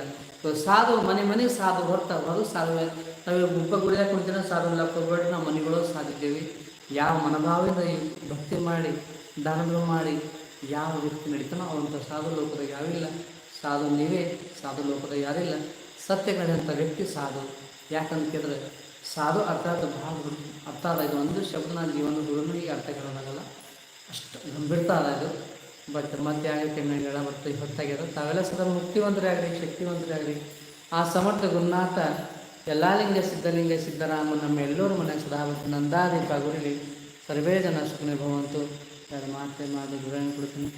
ಸಾಧು, ಮನೆ ಮನೆಗೆ ಸಾಧು ಹೊರತ ಹೊರದು ಸಾಧುವೆ ನಾವು ಗುಂಪ ಗುಡಿದಾಗ ಕುಂತಿನ ಸಾಧು ಕೊಡ್ಬೇಡಿ ನಾವು ಮನೆಗಳು ಸಾಧಿದ್ದೇವೆ. ಯಾವ ಮನೋಭಾವದಿಂದ ಭಕ್ತಿ ಮಾಡಿ, ದಾನಗಳು ಮಾಡಿ, ಯಾವ ವ್ಯಕ್ತಿ ನಡೀತಾನೋ ಅವಂಥ ಸಾಧು ಲೋಕದಾಗ ಯಾವಿಲ್ಲ. ಸಾಧು ನೀವೇ ಸಾಧು ಲೋಕದಾಗ ಯಾರಿಲ್ಲ. ಸತ್ಯ ನಡೆಯುವಂಥ ವ್ಯಕ್ತಿ ಸಾಧು. ಯಾಕಂತ ಕೇಳಿದ್ರೆ ಸಾಧು ಅರ್ಥ ಆದ ಭಾಳ ಅರ್ಥ ಆದ ಇದು ಒಂದು ಶಬ್ದನ ಜೀವನ ಹುಡುಗನಿಗೆ ಅರ್ಥ ಕೇಳೋದಾಗಲ್ಲ ಅಷ್ಟು ಅದ ಇದು. ಬಟ್ ಮತ್ತೆ ಆಗಲಿ ಕೆಮ್ಮೆಗಳ ಮತ್ತು ಹೊತ್ತಾಗ್ಯದ ತಾವೆಲ್ಲ ಸದಾ ಮುಕ್ತಿವಂತರೇ ಆಗಲಿ ಶಕ್ತಿವಂತರೇ ಆಗಲಿ ಆ ಸಮರ್ಥ ಗುರುನಾಥ ಎಲ್ಲ ಲಿಂಗ ಸಿದ್ಧಲಿಂಗ ಸಿದ್ದರಾಮ ನಮ್ಮ ಎಲ್ಲರೂ ಮನೆ ಸದಾ ನಂದಾದೀಪ ಗುರಿಲಿ, ಸರ್ವೇ ಜನ ಸುಖನೆ ಭವಂತು ಎರಡು ಮಾತೆ ಮಾತು ಗುರುಗಳನ್ನು ಕೊಡ್ತೀನಿ?